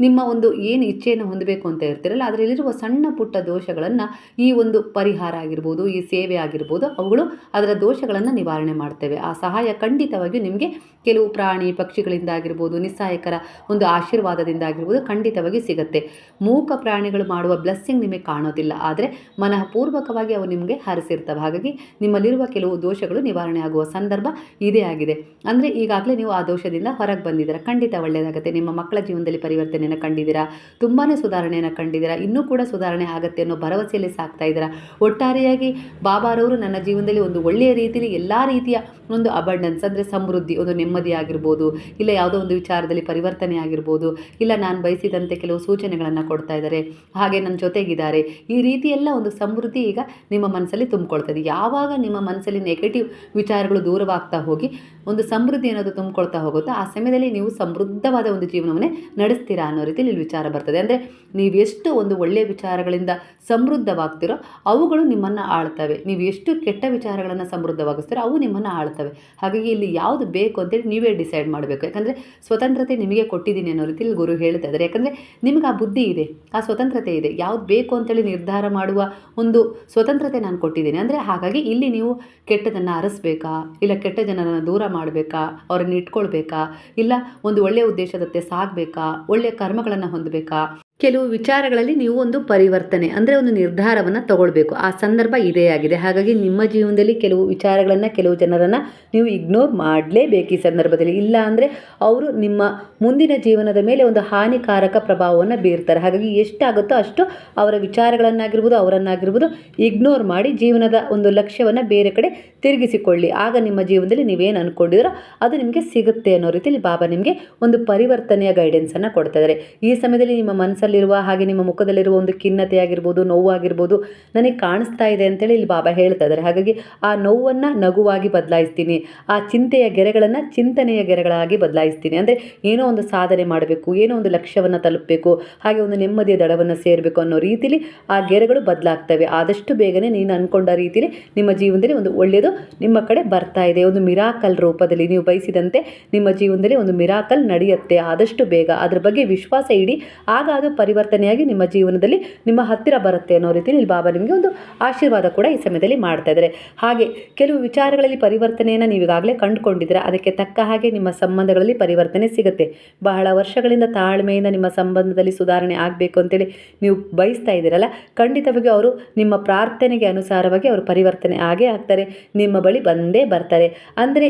ನಿಮ್ಮ ಒಂದು ಏನು ಇಚ್ಛೆಯನ್ನು ಹೊಂದಬೇಕು ಅಂತ ಇರ್ತೀರಲ್ಲ ಅದರಲ್ಲಿರುವ ಸಣ್ಣ ಪುಟ್ಟ ದೋಷಗಳನ್ನು ಈ ಒಂದು ಪರಿಹಾರ ಆಗಿರ್ಬೋದು, ಈ ಸೇವೆ ಆಗಿರ್ಬೋದು, ಅವುಗಳು ಅದರ ದೋಷಗಳನ್ನು ನಿವಾರಣೆ ಮಾಡ್ತೇವೆ. ಆ ಸಹಾಯ ಖಂಡಿತವಾಗಿಯೂ ನಿಮಗೆ ಕೆಲವು ಪ್ರಾಣಿ ಪಕ್ಷಿಗಳಿಂದ ಆಗಿರ್ಬೋದು ನಿಸ್ಸಹಾಯಕರ ಒಂದು ಆಶೀರ್ವಾದದಿಂದ ಆಗಿರ್ಬೋದು ಖಂಡಿತವಾಗಿ ಸಿಗುತ್ತೆ. ಮೂಕ ಪ್ರಾಣಿಗಳು ಮಾಡುವ ಬ್ಲೆಸ್ಸಿಂಗ್ ನಿಮಗೆ ಕಾಣೋದಿಲ್ಲ, ಆದರೆ ಮನಃಪೂರ್ವಕವಾಗಿ ಅವು ನಿಮಗೆ ಹರಿಸಿರ್ತವೆ. ಹಾಗಾಗಿ ನಿಮ್ಮಲ್ಲಿರುವ ಕೆಲವು ದೋಷಗಳು ನಿವಾರಣೆ ಆಗುವ ಸಂದರ್ಭ ಇದೇ ಆಗಿದೆ. ಅಂದರೆ ಈಗಾಗಲೇ ನೀವು ಆ ದೋಷದಿಂದ ಹೊರಗೆ ಬಂದಿದ್ದೀರಾ. ಖಂಡಿತ ಒಳ್ಳೆಯದಾಗುತ್ತೆ ನಿಮ್ಮ ಮಕ್ಕಳ ಜೀವನದಲ್ಲಿ ಪರಿವರ್ತನೆಯನ್ನು ಕಂಡಿದ್ದೀರಾ? ತುಂಬಾ ಸುಧಾರಣೆಯನ್ನು ಕಂಡಿದ್ದೀರಾ? ಇನ್ನೂ ಕೂಡ ಸುಧಾರಣೆ ಆಗುತ್ತೆ ಅನ್ನೋ ಭರವಸೆಯಲ್ಲಿ ಸಾಕ್ತಾ ಇದ್ದೀರಾ? ಒಟ್ಟಾರೆಯಾಗಿ ಬಾಬಾರವರು ನನ್ನ ಜೀವನದಲ್ಲಿ ಒಂದು ಒಳ್ಳೆಯ ರೀತಿಯಲ್ಲಿ ಎಲ್ಲ ರೀತಿಯ ಒಂದು ಅಬಂಡೆನ್ಸ್ ಅಂದರೆ ಸಮೃದ್ಧಿ, ಒಂದು ನೆಮ್ಮದಿ ಆಗಿರ್ಬೋದು, ಇಲ್ಲ ಯಾವುದೋ ಒಂದು ವಿಚಾರದಲ್ಲಿ ಪರಿವರ್ತನೆ ಆಗಿರ್ಬೋದು, ಇಲ್ಲ ನಾನು ಬಯಸಿದಂತೆ ಕೆಲವು ಸೂಚನೆಗಳನ್ನು ಕೊಡ್ತಾ ಇದ್ದಾರೆ, ಹಾಗೆ ನನ್ನ ಜೊತೆಗಿದ್ದಾರೆ. ಈ ರೀತಿ ಎಲ್ಲ ಒಂದು ಸಮೃದ್ಧಿ ಈಗ ನಿಮ್ಮ ಮನಸ್ಸಲ್ಲಿ ತುಂಬಿಕೊಳ್ತದೆ. ಯಾವಾಗ ನಿಮ್ಮ ಮನಸ್ಸಲ್ಲಿ ನೆಗೆಟಿವ್ ವಿಚಾರಗಳು ದೂರವಾಗ್ತಾ ಹೋಗಿ ಒಂದು ಸಮೃದ್ಧಿ ಅನ್ನೋದು ತುಂಬಿಕೊಳ್ತಾ ಹೋಗುತ್ತೋ, ಆ ಸಮಯದಲ್ಲಿ ನೀವು ಸಮೃದ್ಧವಾದ ಒಂದು ಜೀವನವನ್ನೇ ನಡೆಸ್ತೀರಾ ಅನ್ನೋ ರೀತಿಯಲ್ಲಿ ಇಲ್ಲಿ ವಿಚಾರ ಬರ್ತದೆ. ಅಂದರೆ ನೀವು ಎಷ್ಟು ಒಂದು ಒಳ್ಳೆಯ ವಿಚಾರಗಳಿಂದ ಸಮೃದ್ಧವಾಗ್ತಿರೋ ಅವುಗಳು ನಿಮ್ಮನ್ನು ಆಳ್ತವೆ. ನೀವು ಎಷ್ಟು ಕೆಟ್ಟ ವಿಚಾರಗಳನ್ನು ಸಮೃದ್ಧವಾಗಿಸ್ತೀರೋ ಅವು ನಿಮ್ಮನ್ನು ಆಳ್ತವೆ. ಹಾಗಾಗಿ ಇಲ್ಲಿ ಯಾವುದು ಬೇಕು ಅಂತೇಳಿ ನೀವೇ ಡಿಸೈಡ್ ಮಾಡಬೇಕು. ಯಾಕಂದರೆ ಸ್ವತಂತ್ರತೆ ನಿಮಗೆ ಕೊಟ್ಟಿದ್ದೀನಿ ಅನ್ನೋ ರೀತಿಯಲ್ಲಿ ಗುರು ಹೇಳ್ತಾ ಇದ್ದಾರೆ. ಯಾಕಂದರೆ ನಿಮಗೆ ಆ ಬುದ್ಧಿ ಇದೆ, ಆ ಸ್ವತಂತ್ರತೆ ಇದೆ. ಯಾವುದು ಬೇಕು ಅಂತೇಳಿ ನಿರ್ಧಾರ ಮಾಡುವ ಒಂದು ಸ್ವತಂತ್ರತೆ ನಾನು ಕೊಟ್ಟಿದ್ದೀನಿ. ಅಂದರೆ ಹಾಗಾಗಿ ಇಲ್ಲಿ ನೀವು ಕೆಟ್ಟದನ್ನು ಅರಸಬೇಕಾ? ಇಲ್ಲ ಕೆಟ್ಟ ಜನರನ್ನು ದೂರ ಮಾಡಬೇಕಾ? ಅವರನ್ನು ಇಟ್ಕೊಳ್ಬೇಕಾ? ಇಲ್ಲ ಒಂದು ಒಳ್ಳೆಯ ಉದ್ದೇಶದತ್ತೆ ಸಾಗಬೇಕಾ? ಒಳ್ಳೆಯ ಕರ್ಮಗಳನ್ನು ಹೊಂದಬೇಕಾ? ಕೆಲವು ವಿಚಾರಗಳಲ್ಲಿ ನೀವು ಒಂದು ಪರಿವರ್ತನೆ, ಅಂದರೆ ಒಂದು ನಿರ್ಧಾರವನ್ನು ತಗೊಳ್ಬೇಕು. ಆ ಸಂದರ್ಭ ಇದೇ ಆಗಿದೆ. ಹಾಗಾಗಿ ನಿಮ್ಮ ಜೀವನದಲ್ಲಿ ಕೆಲವು ವಿಚಾರಗಳನ್ನು ಕೆಲವು ಜನರನ್ನು ನೀವು ಇಗ್ನೋರ್ ಮಾಡಲೇಬೇಕು ಈ ಸಂದರ್ಭದಲ್ಲಿ. ಇಲ್ಲ ಅಂದರೆ ಅವರು ನಿಮ್ಮ ಮುಂದಿನ ಜೀವನದ ಮೇಲೆ ಒಂದು ಹಾನಿಕಾರಕ ಪ್ರಭಾವವನ್ನು ಬೀರ್ತಾರೆ. ಹಾಗಾಗಿ ಎಷ್ಟಾಗುತ್ತೋ ಅಷ್ಟು ಅವರ ವಿಚಾರಗಳನ್ನಾಗಿರ್ಬೋದು, ಅವರನ್ನಾಗಿರ್ಬೋದು ಇಗ್ನೋರ್ ಮಾಡಿ ಜೀವನದ ಒಂದು ಲಕ್ಷ್ಯವನ್ನು ಬೇರೆ ಕಡೆ ತಿರುಗಿಸಿಕೊಳ್ಳಿ. ಆಗ ನಿಮ್ಮ ಜೀವನದಲ್ಲಿ ನೀವೇನು ಅಂದ್ಕೊಂಡಿದ್ರೋ ಅದು ನಿಮಗೆ ಸಿಗುತ್ತೆ ಅನ್ನೋ ರೀತಿಯಲ್ಲಿ ಬಾಬಾ ನಿಮಗೆ ಒಂದು ಪರಿವರ್ತನೆಯ ಗೈಡೆನ್ಸನ್ನು ಕೊಡ್ತಾ ಇದ್ದಾರೆ. ಈ ಸಮಯದಲ್ಲಿ ನಿಮ್ಮ ಮನಸ್ಸಲ್ಲಿ ಮನಸ್ಸಲ್ಲಿರುವ ಹಾಗೆ ನಿಮ್ಮ ಮುಖದಲ್ಲಿರುವ ಒಂದು ಖಿನ್ನತೆ ಆಗಿರ್ಬೋದು ನೋವು ಆಗಿರ್ಬೋದು ನನಗೆ ಕಾಣಿಸ್ತಾ ಇದೆ ಅಂತೇಳಿ ಇಲ್ಲಿ ಬಾಬಾ ಹೇಳ್ತಾ ಇದ್ದಾರೆ. ಹಾಗಾಗಿ ಆ ನೋವನ್ನು ನಗುವಾಗಿ ಬದಲಾಯಿಸ್ತೀನಿ, ಆ ಚಿಂತೆಯ ಗೆರೆಗಳನ್ನು ಚಿಂತನೆಯ ಗೆರೆಗಳಾಗಿ ಬದಲಾಯಿಸ್ತೀನಿ. ಅಂದರೆ ಏನೋ ಒಂದು ಸಾಧನೆ ಮಾಡಬೇಕು, ಏನೋ ಒಂದು ಲಕ್ಷ್ಯವನ್ನು ತಲುಪಬೇಕು, ಹಾಗೆ ಒಂದು ನೆಮ್ಮದಿಯ ದಡವನ್ನು ಸೇರಬೇಕು ಅನ್ನೋ ರೀತಿಲಿ ಆ ಗೆರೆಗಳು ಬದಲಾಗ್ತವೆ. ಆದಷ್ಟು ಬೇಗನೆ ನೀನು ಅಂದ್ಕೊಂಡ ರೀತಿಲಿ ನಿಮ್ಮ ಜೀವನದಲ್ಲಿ ಒಂದು ಒಳ್ಳೆಯದು ನಿಮ್ಮ ಕಡೆ ಬರ್ತಾ ಇದೆ. ಒಂದು ಮಿರಾಕಲ್ ರೂಪದಲ್ಲಿ ನೀವು ಬಯಸಿದಂತೆ ನಿಮ್ಮ ಜೀವನದಲ್ಲಿ ಒಂದು ಮಿರಾಕಲ್ ನಡೆಯುತ್ತೆ. ಆದಷ್ಟು ಬೇಗ ಅದರ ಬಗ್ಗೆ ವಿಶ್ವಾಸ ಇಡಿ. ಆಗ ಅದು ಪರಿವರ್ತನೆಯಾಗಿ ನಿಮ್ಮ ಜೀವನದಲ್ಲಿ ನಿಮ್ಮ ಹತ್ತಿರ ಬರುತ್ತೆ ಅನ್ನೋ ರೀತಿಯಲ್ಲಿ ಇಲ್ಲಿ ಬಾಬಾ ನಿಮಗೆ ಒಂದು ಆಶೀರ್ವಾದ ಕೂಡ ಈ ಸಮಯದಲ್ಲಿ ಮಾಡ್ತಾ ಇದ್ದಾರೆ. ಹಾಗೆ ಕೆಲವು ವಿಚಾರಗಳಲ್ಲಿ ಪರಿವರ್ತನೆಯನ್ನು ನೀವು ಈಗಾಗಲೇ ಕಂಡುಕೊಂಡಿದ್ದೀರಾ. ಅದಕ್ಕೆ ತಕ್ಕ ಹಾಗೆ ನಿಮ್ಮ ಸಂಬಂಧಗಳಲ್ಲಿ ಪರಿವರ್ತನೆ ಸಿಗುತ್ತೆ. ಬಹಳ ವರ್ಷಗಳಿಂದ ತಾಳ್ಮೆಯಿಂದ ನಿಮ್ಮ ಸಂಬಂಧದಲ್ಲಿ ಸುಧಾರಣೆ ಆಗಬೇಕು ಅಂತೇಳಿ ನೀವು ಬಯಸ್ತಾ ಇದ್ದೀರಲ್ಲ. ಖಂಡಿತವಾಗಿ ಅವರು ನಿಮ್ಮ ಪ್ರಾರ್ಥನೆಗೆ ಅನುಸಾರವಾಗಿ ಅವರು ಪರಿವರ್ತನೆ ಆಗೇ ಆಗ್ತಾರೆ. ನಿಮ್ಮ ಬಳಿ ಬಂದೇ ಬರ್ತಾರೆ. ಅಂದರೆ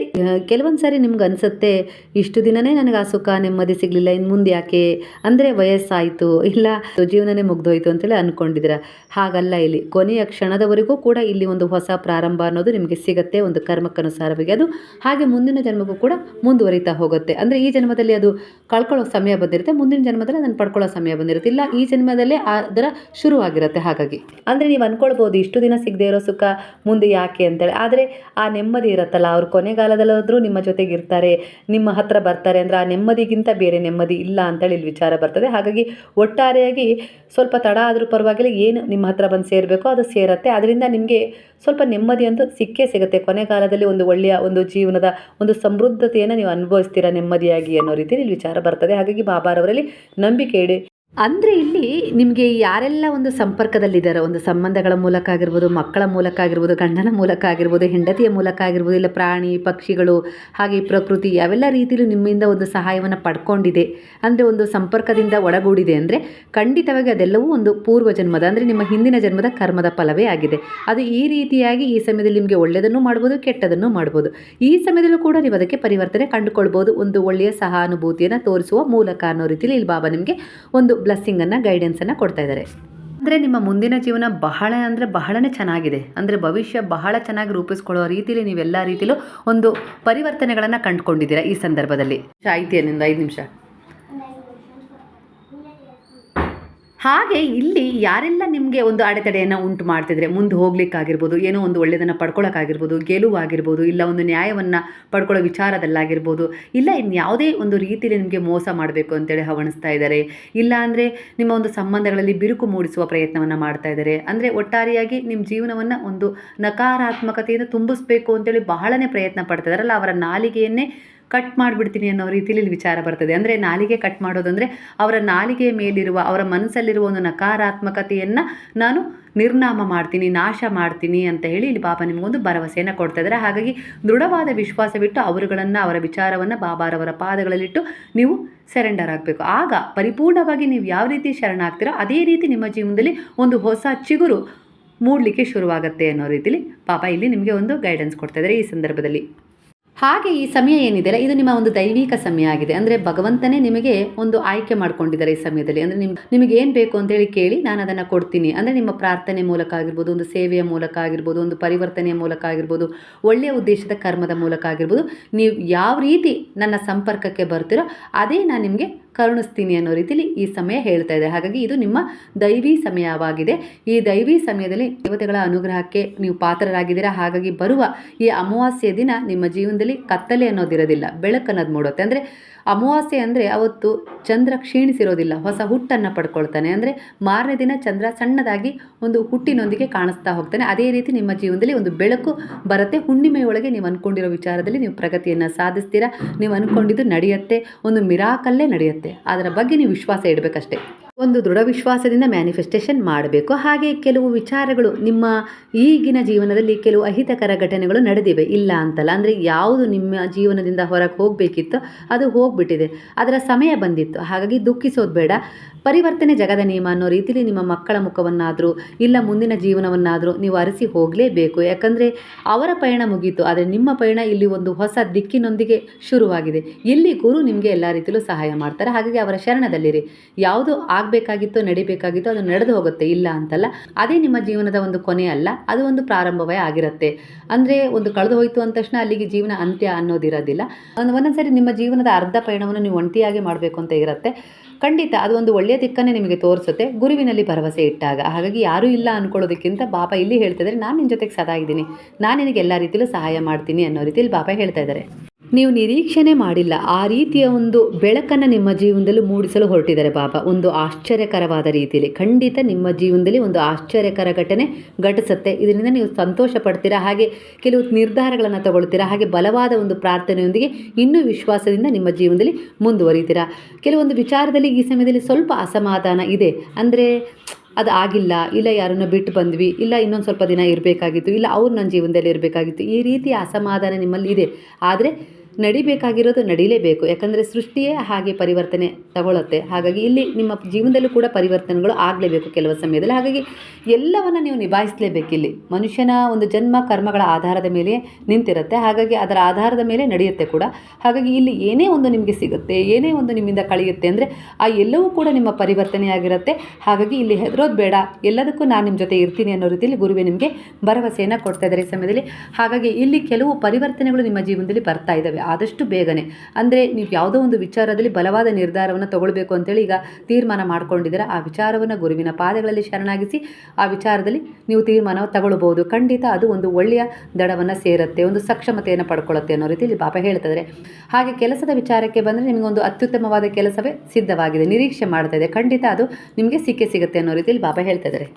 ಕೆಲವೊಂದು ಸಾರಿ ನಿಮ್ಗೆ ಅನಿಸುತ್ತೆ, ಇಷ್ಟು ದಿನವೇ ನನಗೆ ಆ ಸುಖ ನೆಮ್ಮದಿ ಸಿಗಲಿಲ್ಲ, ಇನ್ನು ಮುಂದೆ ಯಾಕೆ? ಅಂದರೆ ವಯಸ್ಸಾಯಿತು. ಇಲ್ಲ ಜೀವನನೇ ಮುಗ್ದೋಯ್ತು ಅಂತೇಳಿ ಅನ್ಕೊಂಡಿದ್ರ ಹಾಗಲ್ಲ ಇಲ್ಲಿ. ಕೊನೆಯ ಕ್ಷಣದವರೆಗೂ ಕೂಡ ಇಲ್ಲಿ ಒಂದು ಹೊಸ ಪ್ರಾರಂಭ ಅನ್ನೋದು ನಿಮಗೆ ಸಿಗುತ್ತೆ, ಒಂದು ಕರ್ಮಕ್ಕನುಸಾರವಾಗಿ. ಅದು ಹಾಗೆ ಮುಂದಿನ ಜನ್ಮಕ್ಕೂ ಕೂಡ ಮುಂದುವರಿತಾ ಹೋಗುತ್ತೆ. ಅಂದರೆ ಈ ಜನ್ಮದಲ್ಲಿ ಅದು ಕಳ್ಕೊಳ್ಳೋ ಸಮಯ ಬಂದಿರುತ್ತೆ, ಮುಂದಿನ ಜನ್ಮದಲ್ಲಿ ಅದನ್ನು ಪಡ್ಕೊಳ್ಳೋ ಸಮಯ ಬಂದಿರುತ್ತೆ. ಇಲ್ಲ, ಈ ಜನ್ಮದಲ್ಲೇ ಅದರ ಶುರುವಾಗಿರುತ್ತೆ ಹಾಗಾಗಿ. ಅಂದರೆ ನೀವು ಅಂದ್ಕೊಳ್ಬೋದು ಇಷ್ಟು ದಿನ ಸಿಗದೆ ಇರೋ ಸುಖ ಮುಂದೆ ಯಾಕೆ ಅಂತೇಳಿ. ಆದರೆ ಆ ನೆಮ್ಮದಿ ಇರುತ್ತಲ್ಲ, ಅವ್ರು ಕೊನೆಗಾಲದಲ್ಲಾದರೂ ನಿಮ್ಮ ಜೊತೆಗೆ ಇರ್ತಾರೆ ನಿಮ್ಮ ಹತ್ರ ಬರ್ತಾರೆ. ಅಂದರೆ ಆ ನೆಮ್ಮದಿಗಿಂತ ಬೇರೆ ನೆಮ್ಮದಿ ಇಲ್ಲ ಅಂತೇಳಿ ಇಲ್ಲಿ ವಿಚಾರ ಬರ್ತದೆ. ಹಾಗಾಗಿ ಒಟ್ಟಾರೆಯಾಗಿ ಸ್ವಲ್ಪ ತಡ ಆದರೂ ಪರವಾಗಿಲ್ಲ, ಏನು ನಿಮ್ಮ ಹತ್ರ ಬಂದು ಸೇರಬೇಕೋ ಅದು ಸೇರುತ್ತೆ. ಅದರಿಂದ ನಿಮಗೆ ಸ್ವಲ್ಪ ನೆಮ್ಮದಿ ಅಂತ ಸಿಕ್ಕೇ ಸಿಗುತ್ತೆ. ಕೊನೆಗಾಲದಲ್ಲಿ ಒಂದು ಒಳ್ಳೆಯ ಒಂದು ಜೀವನದ ಒಂದು ಸಮೃದ್ಧತೆಯನ್ನು ನೀವು ಅನುಭವಿಸ್ತೀರಾ ನೆಮ್ಮದಿಯಾಗಿ ಅನ್ನೋ ರೀತಿಯಲ್ಲಿ ವಿಚಾರ ಬರ್ತದೆ. ಹಾಗಾಗಿ ಬಾಬಾರವರಲ್ಲಿ ನಂಬಿಕೆ ಇಡಿ. ಅಂದರೆ ಇಲ್ಲಿ ನಿಮಗೆ ಯಾರೆಲ್ಲ ಒಂದು ಸಂಪರ್ಕದಲ್ಲಿದ್ದಾರೋ, ಒಂದು ಸಂಬಂಧಗಳ ಮೂಲಕ ಆಗಿರ್ಬೋದು, ಮಕ್ಕಳ ಮೂಲಕ ಆಗಿರ್ಬೋದು, ಗಂಡನ ಮೂಲಕ ಆಗಿರ್ಬೋದು, ಹೆಂಡತಿಯ ಮೂಲಕ ಆಗಿರ್ಬೋದು, ಇಲ್ಲ ಪ್ರಾಣಿ, ಪಕ್ಷಿಗಳು, ಹಾಗೆ ಪ್ರಕೃತಿ ಯಾವೆಲ್ಲ ರೀತಿಯಲ್ಲೂ ನಿಮ್ಮಿಂದ ಒಂದು ಸಹಾಯವನ್ನು ಪಡ್ಕೊಂಡಿದೆ. ಅಂದರೆ ಒಂದು ಸಂಪರ್ಕದಿಂದ ಒಳಗೂಡಿದೆ ಅಂದರೆ ಖಂಡಿತವಾಗಿ ಅದೆಲ್ಲವೂ ಒಂದು ಪೂರ್ವ ಜನ್ಮದ ಅಂದರೆ ನಿಮ್ಮ ಹಿಂದಿನ ಜನ್ಮದ ಕರ್ಮದ ಫಲವೇ ಆಗಿದೆ. ಅದು ಈ ರೀತಿಯಾಗಿ ಈ ಸಮಯದಲ್ಲಿ ನಿಮಗೆ ಒಳ್ಳೆಯದನ್ನು ಮಾಡ್ಬೋದು, ಕೆಟ್ಟದನ್ನು ಮಾಡ್ಬೋದು. ಈ ಸಮಯದಲ್ಲೂ ಕೂಡ ನೀವು ಅದಕ್ಕೆ ಪರಿವರ್ತನೆ ಕಂಡುಕೊಳ್ಬೋದು. ಒಂದು ಒಳ್ಳೆಯ ಸಹಾನುಭೂತಿಯನ್ನು ತೋರಿಸುವ ಮೂಲಕ ಅನ್ನೋ ರೀತಿಯಲ್ಲಿ ಇಲ್ಲಿ ಬಾಬಾ ನಿಮಗೆ ಒಂದು ಬ್ಲೆಸ್ಸಿಂಗನ್ನು ಗೈಡೆನ್ಸನ್ನು ಕೊಡ್ತಾ ಇದ್ದಾರೆ. ಅಂದರೆ ನಿಮ್ಮ ಮುಂದಿನ ಜೀವನ ಬಹಳ ಅಂದರೆ ಬಹಳನೇ ಚೆನ್ನಾಗಿದೆ. ಅಂದರೆ ಭವಿಷ್ಯ ಬಹಳ ಚೆನ್ನಾಗಿ ರೂಪಿಸ್ಕೊಳ್ಳೋ ರೀತಿಯಲ್ಲಿ ನೀವೆಲ್ಲ ರೀತಿಯಲ್ಲೂ ಒಂದು ಪರಿವರ್ತನೆಗಳನ್ನು ಕಂಡುಕೊಂಡಿದ್ದೀರಾ ಈ ಸಂದರ್ಭದಲ್ಲಿ? ಆಯ್ತು ನಿಂದು ಐದು ನಿಮಿಷ. ಹಾಗೆ ಇಲ್ಲಿ ಯಾರೆಲ್ಲ ನಿಮಗೆ ಒಂದು ಅಡೆತಡೆಯನ್ನು ಉಂಟು ಮಾಡ್ತಿದ್ರೆ, ಮುಂದೆ ಹೋಗ್ಲಿಕ್ಕಾಗಿರ್ಬೋದು, ಏನೋ ಒಂದು ಒಳ್ಳೆಯದನ್ನು ಪಡ್ಕೊಳ್ಳೋಕ್ಕಾಗಿರ್ಬೋದು ಗೆಲುವಾಗಿರ್ಬೋದು, ಇಲ್ಲ ಒಂದು ನ್ಯಾಯವನ್ನು ಪಡ್ಕೊಳ್ಳೋ ವಿಚಾರದಲ್ಲಾಗಿರ್ಬೋದು, ಇಲ್ಲ ಇನ್ಯಾವುದೇ ಒಂದು ರೀತಿಯಲ್ಲಿ ನಿಮಗೆ ಮೋಸ ಮಾಡಬೇಕು ಅಂತೇಳಿ ಹವಣಿಸ್ತಾ ಇದ್ದಾರೆ, ಇಲ್ಲ ಅಂದರೆ ನಿಮ್ಮ ಒಂದು ಸಂಬಂಧಗಳಲ್ಲಿ ಬಿರುಕು ಮೂಡಿಸುವ ಪ್ರಯತ್ನವನ್ನು ಮಾಡ್ತಾ ಇದ್ದಾರೆ, ಅಂದರೆ ಒಟ್ಟಾರೆಯಾಗಿ ನಿಮ್ಮ ಜೀವನವನ್ನು ಒಂದು ನಕಾರಾತ್ಮಕತೆಯಿಂದ ತುಂಬಿಸ್ಬೇಕು ಅಂತೇಳಿ ಬಹಳನೇ ಪ್ರಯತ್ನ ಪಡ್ತಾ ಅವರ ನಾಲಿಗೆಯನ್ನೇ ಕಟ್ ಮಾಡಿಬಿಡ್ತೀನಿ ಅನ್ನೋ ರೀತಿಯಲ್ಲಿ ಇಲ್ಲಿ ವಿಚಾರ ಬರ್ತದೆ. ಅಂದರೆ ನಾಲಿಗೆ ಕಟ್ ಮಾಡೋದಂದರೆ ಅವರ ನಾಲಿಗೆಯ ಮೇಲಿರುವ, ಅವರ ಮನಸ್ಸಲ್ಲಿರುವ ಒಂದು ನಕಾರಾತ್ಮಕತೆಯನ್ನು ನಾನು ನಿರ್ನಾಮ ಮಾಡ್ತೀನಿ, ನಾಶ ಮಾಡ್ತೀನಿ ಅಂತ ಹೇಳಿ ಇಲ್ಲಿ ಬಾಬಾ ನಿಮಗೊಂದು ಭರವಸೆಯನ್ನು ಕೊಡ್ತಾ ಇದ್ದಾರೆ ಹಾಗಾಗಿ ದೃಢವಾದ ವಿಶ್ವಾಸವಿಟ್ಟು ಅವರುಗಳನ್ನು, ಅವರ ವಿಚಾರವನ್ನು ಬಾಬಾರವರ ಪಾದಗಳಲ್ಲಿಟ್ಟು ನೀವು ಸೆರೆಂಡರ್ ಆಗಬೇಕು. ಆಗ ಪರಿಪೂರ್ಣವಾಗಿ ನೀವು ಯಾವ ರೀತಿ ಶರಣಾಗ್ತೀರೋ ಅದೇ ರೀತಿ ನಿಮ್ಮ ಜೀವನದಲ್ಲಿ ಒಂದು ಹೊಸ ಚಿಗುರು ಮೂಡಲಿಕ್ಕೆ ಶುರುವಾಗುತ್ತೆ ಅನ್ನೋ ರೀತಿಲಿ ಪಾಪ ಇಲ್ಲಿ ನಿಮಗೆ ಒಂದು ಗೈಡೆನ್ಸ್ ಕೊಡ್ತಾ ಇದ್ದಾರೆ ಈ ಸಂದರ್ಭದಲ್ಲಿ. ಹಾಗೆ ಈ ಸಮಯ ಏನಿದೆಯಲ್ಲ, ಇದು ನಿಮ್ಮ ಒಂದು ದೈವಿಕ ಸಮಯ ಆಗಿದೆ. ಅಂದರೆ ಭಗವಂತನೇ ನಿಮಗೆ ಒಂದು ಆಯ್ಕೆ ಮಾಡ್ಕೊಂಡಿದ್ದಾರೆ ಈ ಸಮಯದಲ್ಲಿ. ಅಂದರೆ ನಿಮ್, ನಿಮಗೆ ಏನು ಬೇಕು ಅಂತೇಳಿ ಕೇಳಿ, ನಾನು ಅದನ್ನು ಕೊಡ್ತೀನಿ. ಅಂದರೆ ನಿಮ್ಮ ಪ್ರಾರ್ಥನೆ ಮೂಲಕ ಆಗಿರ್ಬೋದು, ಒಂದು ಸೇವೆಯ ಮೂಲಕ ಆಗಿರ್ಬೋದು, ಒಂದು ಪರಿವರ್ತನೆಯ ಮೂಲಕ ಆಗಿರ್ಬೋದು, ಒಳ್ಳೆಯ ಉದ್ದೇಶದ ಕರ್ಮದ ಮೂಲಕ ಆಗಿರ್ಬೋದು, ನೀವು ಯಾವ ರೀತಿ ನನ್ನ ಸಂಪರ್ಕಕ್ಕೆ ಬರ್ತೀರೋ, ಅದೇ ನಾನು ನಿಮಗೆ ಕರುಣಿಸ್ತೀನಿ ಅನ್ನೋ ರೀತಿಲಿ ಈ ಸಮಯ ಹೇಳ್ತಾ ಇದೆ. ಹಾಗಾಗಿ ಇದು ನಿಮ್ಮ ದೈವಿ ಸಮಯವಾಗಿದೆ. ಈ ದೈವಿ ಸಮಯದಲ್ಲಿ ದೇವತೆಗಳ ಅನುಗ್ರಹಕ್ಕೆ ನೀವು ಪಾತ್ರರಾಗಿದ್ದೀರಾ? ಹಾಗಾಗಿ ಬರುವ ಈ ಅಮಾವಾಸ್ಯೆ ದಿನ ನಿಮ್ಮ ಜೀವನದಲ್ಲಿ ಕತ್ತಲೆ ಅನ್ನೋದಿರೋದಿಲ್ಲ, ಬೆಳಕು ಅನ್ನೋದು ಮೂಡುತ್ತೆ. ಅಂದರೆ ಅಮಾವಾಸ್ಯೆ ಅಂದರೆ ಅವತ್ತು ಚಂದ್ರ ಕ್ಷೀಣಿಸಿರೋದಿಲ್ಲ, ಹೊಸ ಹುಟ್ಟನ್ನು ಪಡ್ಕೊಳ್ತಾನೆ. ಅಂದರೆ ಮಾರನೇ ದಿನ ಚಂದ್ರ ಸಣ್ಣದಾಗಿ ಒಂದು ಹುಟ್ಟಿನೊಂದಿಗೆ ಕಾಣಿಸ್ತಾ ಹೋಗ್ತಾನೆ. ಅದೇ ರೀತಿ ನಿಮ್ಮ ಜೀವನದಲ್ಲಿ ಒಂದು ಬೆಳಕು ಬರುತ್ತೆ. ಹುಣ್ಣಿಮೆಯೊಳಗೆ ನೀವು ಅಂದ್ಕೊಂಡಿರೋ ವಿಚಾರದಲ್ಲಿ ನೀವು ಪ್ರಗತಿಯನ್ನು ಸಾಧಿಸ್ತೀರಾ? ನೀವು ಅಂದ್ಕೊಂಡಿದ್ದು ನಡೆಯುತ್ತೆ. ಒಂದು ಮಿರಾಕಲ್ಲೇ ನಡೆಯುತ್ತೆ. ಅದರ ಬಗ್ಗೆ ನೀವು ವಿಶ್ವಾಸ ಇಡಬೇಕಷ್ಟೇ. ಒಂದು ದೃಢ ವಿಶ್ವಾಸದಿಂದ ಮ್ಯಾನಿಫೆಸ್ಟೇಷನ್ ಮಾಡಬೇಕು. ಹಾಗೆ ಕೆಲವು ವಿಚಾರಗಳು ನಿಮ್ಮ ಈಗಿನ ಜೀವನದಲ್ಲಿ ಕೆಲವು ಅಹಿತಕರ ಘಟನೆಗಳು ನಡೆದಿವೆ. ಇಲ್ಲ ಅಂತಲ್ಲ, ಅಂದರೆ ಯಾವುದು ನಿಮ್ಮ ಜೀವನದಿಂದ ಹೊರಗೆ ಹೋಗಬೇಕಿತ್ತು ಅದು ಹೋಗ್ಬಿಟ್ಟಿದೆ. ಅದರ ಸಮಯ ಬಂದಿತ್ತು. ಹಾಗಾಗಿ ದುಃಖಿಸೋದು ಬೇಡ. ಪರಿವರ್ತನೆ ಜಗದ ನಿಯಮ ಅನ್ನೋ ರೀತಿಯಲ್ಲಿ ನಿಮ್ಮ ಮಕ್ಕಳ ಮುಖವನ್ನಾದರೂ, ಇಲ್ಲ ಮುಂದಿನ ಜೀವನವನ್ನಾದರೂ ನೀವು ಅರಸಿ ಹೋಗಲೇಬೇಕು. ಯಾಕಂದರೆ ಅವರ ಪಯಣ ಮುಗೀತು, ಆದರೆ ನಿಮ್ಮ ಪಯಣ ಇಲ್ಲಿ ಒಂದು ಹೊಸ ದಿಕ್ಕಿನೊಂದಿಗೆ ಶುರುವಾಗಿದೆ. ಇಲ್ಲಿ ಗುರು ನಿಮಗೆ ಎಲ್ಲ ರೀತಿಯಲ್ಲೂ ಸಹಾಯ ಮಾಡ್ತಾರೆ. ಹಾಗಾಗಿ ಅವರ ಶರಣದಲ್ಲಿರಿ. ಯಾವುದು ಆಗಬೇಕಾಗಿತ್ತೋ, ನಡಿಬೇಕಾಗಿತ್ತು ಅದು ನಡೆದು ಹೋಗುತ್ತೆ, ಇಲ್ಲ ಅಂತಲ್ಲ. ಅದೇ ನಿಮ್ಮ ಜೀವನದ ಒಂದು ಕೊನೆ ಅಲ್ಲ, ಅದು ಒಂದು ಪ್ರಾರಂಭವೇ ಆಗಿರುತ್ತೆ. ಅಂದರೆ ಒಂದು ಕಳೆದು ಹೋಯಿತು ಅಂದ ತಕ್ಷಣ ಅಲ್ಲಿಗೆ ಜೀವನ ಅಂತ್ಯ ಅನ್ನೋದಿರೋದಿಲ್ಲ. ಒಂದು ಒಂದೊಂದ್ಸರಿ ನಿಮ್ಮ ಜೀವನದ ಅರ್ಧ ಪಯಣವನ್ನು ನೀವು ಒಂಟಿಯಾಗಿ ಮಾಡಬೇಕು ಅಂತ ಇರುತ್ತೆ. ಖಂಡಿತ ಅದು ಒಂದು ಒಳ್ಳೆಯ ದಿಕ್ಕನ್ನೇ ನಿಮಗೆ ತೋರಿಸುತ್ತೆ, ಗುರುವಿನಲ್ಲಿ ಭರವಸೆ ಇಟ್ಟಾಗ. ಹಾಗಾಗಿ ಯಾರೂ ಇಲ್ಲ ಅನ್ಕೊಳ್ಳೋದಕ್ಕಿಂತ ಬಾಪ ಇಲ್ಲಿ ಹೇಳ್ತಿದ್ದಾರೆ ನಾನು ನಿನ್ನ ಜೊತೆಗೆ ಸದಾ ಇದ್ದೀನಿ. ನಾನು ನಿನಗೆ ಎಲ್ಲ ರೀತಿಯಲ್ಲೂ ಸಹಾಯ ಮಾಡ್ತೀನಿ ಅನ್ನೋ ರೀತಿಯಲ್ಲಿ ಬಾಪ ಹೇಳ್ತಾ ಇದ್ದಾರೆ. ನೀವು ನಿರೀಕ್ಷಣೆ ಮಾಡಿಲ್ಲ. ಆ ರೀತಿಯ ಒಂದು ಬೆಳಕನ್ನು ನಿಮ್ಮ ಜೀವನದಲ್ಲಿ ಮೂಡಿಸಲು ಹೊರಟಿದ್ದಾರೆ ಬಾಬಾ ಒಂದು ಆಶ್ಚರ್ಯಕರವಾದ ರೀತಿಯಲ್ಲಿ. ಖಂಡಿತ ನಿಮ್ಮ ಜೀವನದಲ್ಲಿ ಒಂದು ಆಶ್ಚರ್ಯಕರ ಘಟನೆ ಘಟಿಸುತ್ತೆ. ಇದರಿಂದ ನೀವು ಸಂತೋಷ ಪಡ್ತೀರಾ? ಹಾಗೆ ಕೆಲವು ನಿರ್ಧಾರಗಳನ್ನು ತಗೊಳ್ತೀರಾ? ಹಾಗೆ ಬಲವಾದ ಒಂದು ಪ್ರಾರ್ಥನೆಯೊಂದಿಗೆ ಇನ್ನೂ ವಿಶ್ವಾಸದಿಂದ ನಿಮ್ಮ ಜೀವನದಲ್ಲಿ ಮುಂದುವರಿತೀರಾ? ಕೆಲವೊಂದು ವಿಚಾರದಲ್ಲಿ ಈ ಸಮಯದಲ್ಲಿ ಸ್ವಲ್ಪ ಅಸಮಾಧಾನ ಇದೆ. ಅಂದರೆ ಅದು ಆಗಿಲ್ಲ. ಇಲ್ಲ ಯಾರನ್ನ ಬಿಟ್ಟು ಬಂದ್ವಿ. ಇಲ್ಲ ಇನ್ನೊಂದು ಸ್ವಲ್ಪ ದಿನ ಇರಬೇಕಾಗಿತ್ತು. ಇಲ್ಲ ಅವ್ರು ನನ್ನ ಜೀವನದಲ್ಲಿ ಇರಬೇಕಾಗಿತ್ತು. ಈ ರೀತಿಯ ಅಸಮಾಧಾನ ನಿಮ್ಮಲ್ಲಿ ಇದೆ. ಆದರೆ ನಡಿಬೇಕಾಗಿರೋದು ನಡೀಲೇಬೇಕು. ಯಾಕಂದರೆ ಸೃಷ್ಟಿಯೇ ಹಾಗೆ ಪರಿವರ್ತನೆ ತಗೊಳುತ್ತೆ. ಹಾಗಾಗಿ ಇಲ್ಲಿ ನಿಮ್ಮ ಜೀವನದಲ್ಲೂ ಕೂಡ ಪರಿವರ್ತನೆಗಳು ಆಗಲೇಬೇಕು ಕೆಲವು ಸಮಯದಲ್ಲಿ. ಹಾಗಾಗಿ ಎಲ್ಲವನ್ನು ನೀವು ನಿಭಾಯಿಸಲೇಬೇಕು ಇಲ್ಲಿ. ಮನುಷ್ಯನ ಒಂದು ಜನ್ಮ, ಕರ್ಮಗಳ ಆಧಾರದ ಮೇಲೆ ನಿಂತಿರುತ್ತೆ. ಹಾಗಾಗಿ ಅದರ ಆಧಾರದ ಮೇಲೆ ನಡೆಯುತ್ತೆ ಕೂಡ. ಹಾಗಾಗಿ ಇಲ್ಲಿ ಏನೇ ಒಂದು ನಿಮಗೆ ಸಿಗುತ್ತೆ, ಏನೇ ಒಂದು ನಿಮ್ಮಿಂದ ಕಳೆಯುತ್ತೆ ಅಂದರೆ ಆ ಎಲ್ಲವೂ ಕೂಡ ನಿಮ್ಮ ಪರಿವರ್ತನೆಯಾಗಿರುತ್ತೆ ಹಾಗಾಗಿ ಇಲ್ಲಿ ಹೆದರೋದು ಬೇಡ. ಎಲ್ಲದಕ್ಕೂ ನಾನು ನಿಮ್ಮ ಜೊತೆ ಇರ್ತೀನಿ ಅನ್ನೋ ರೀತಿಯಲ್ಲಿ ಗುರುವೆ ನಿಮಗೆ ಭರವಸೆಯನ್ನು ಕೊಡ್ತಾ ಇದ್ದಾರೆ ಈ ಸಮಯದಲ್ಲಿ. ಹಾಗಾಗಿ ಇಲ್ಲಿ ಕೆಲವು ಪರಿವರ್ತನೆಗಳು ನಿಮ್ಮ ಜೀವನದಲ್ಲಿ ಬರ್ತಾ ಇದ್ದಾವೆ ಆದಷ್ಟು ಬೇಗನೆ. ಅಂದರೆ ನೀವು ಯಾವುದೋ ಒಂದು ವಿಚಾರದಲ್ಲಿ ಬಲವಾದ ನಿರ್ಧಾರವನ್ನು ತಗೊಳ್ಬೇಕು ಅಂತೇಳಿ ಈಗ ತೀರ್ಮಾನ ಮಾಡ್ಕೊಂಡಿದ್ದೀರಾ. ಆ ವಿಚಾರವನ್ನು ಗುರುವಿನ ಪಾದಗಳಲ್ಲಿ ಶರಣಾಗಿಸಿ ಆ ವಿಚಾರದಲ್ಲಿ ನೀವು ತೀರ್ಮಾನ ತಗೊಳ್ಬೋದು ಖಂಡಿತ ಅದು ಒಂದು ಒಳ್ಳೆಯ ದಡವನ್ನು ಸೇರುತ್ತೆ, ಒಂದು ಸಕ್ಷಮತೆಯನ್ನು ಪಡ್ಕೊಳ್ಳುತ್ತೆ ಅನ್ನೋ ರೀತಿಯಲ್ಲಿ ಪಾಪ ಹೇಳ್ತಿದ್ದಾರೆ ಹಾಗೆ ಕೆಲಸದ ವಿಚಾರಕ್ಕೆ ಬಂದರೆ ನಿಮಗೊಂದು ಅತ್ಯುತ್ತಮವಾದ ಕೆಲಸವೇ ಸಿದ್ಧವಾಗಿದೆ, ನಿರೀಕ್ಷೆ ಮಾಡ್ತಾ ಇದೆ. ಖಂಡಿತ ಅದು ನಿಮಗೆ ಸಿಕ್ಕೇ ಸಿಗುತ್ತೆ ಅನ್ನೋ ರೀತಿಯಲ್ಲಿ ಬಾಬಾ ಹೇಳ್ತಾ ಇದ್ದಾರೆ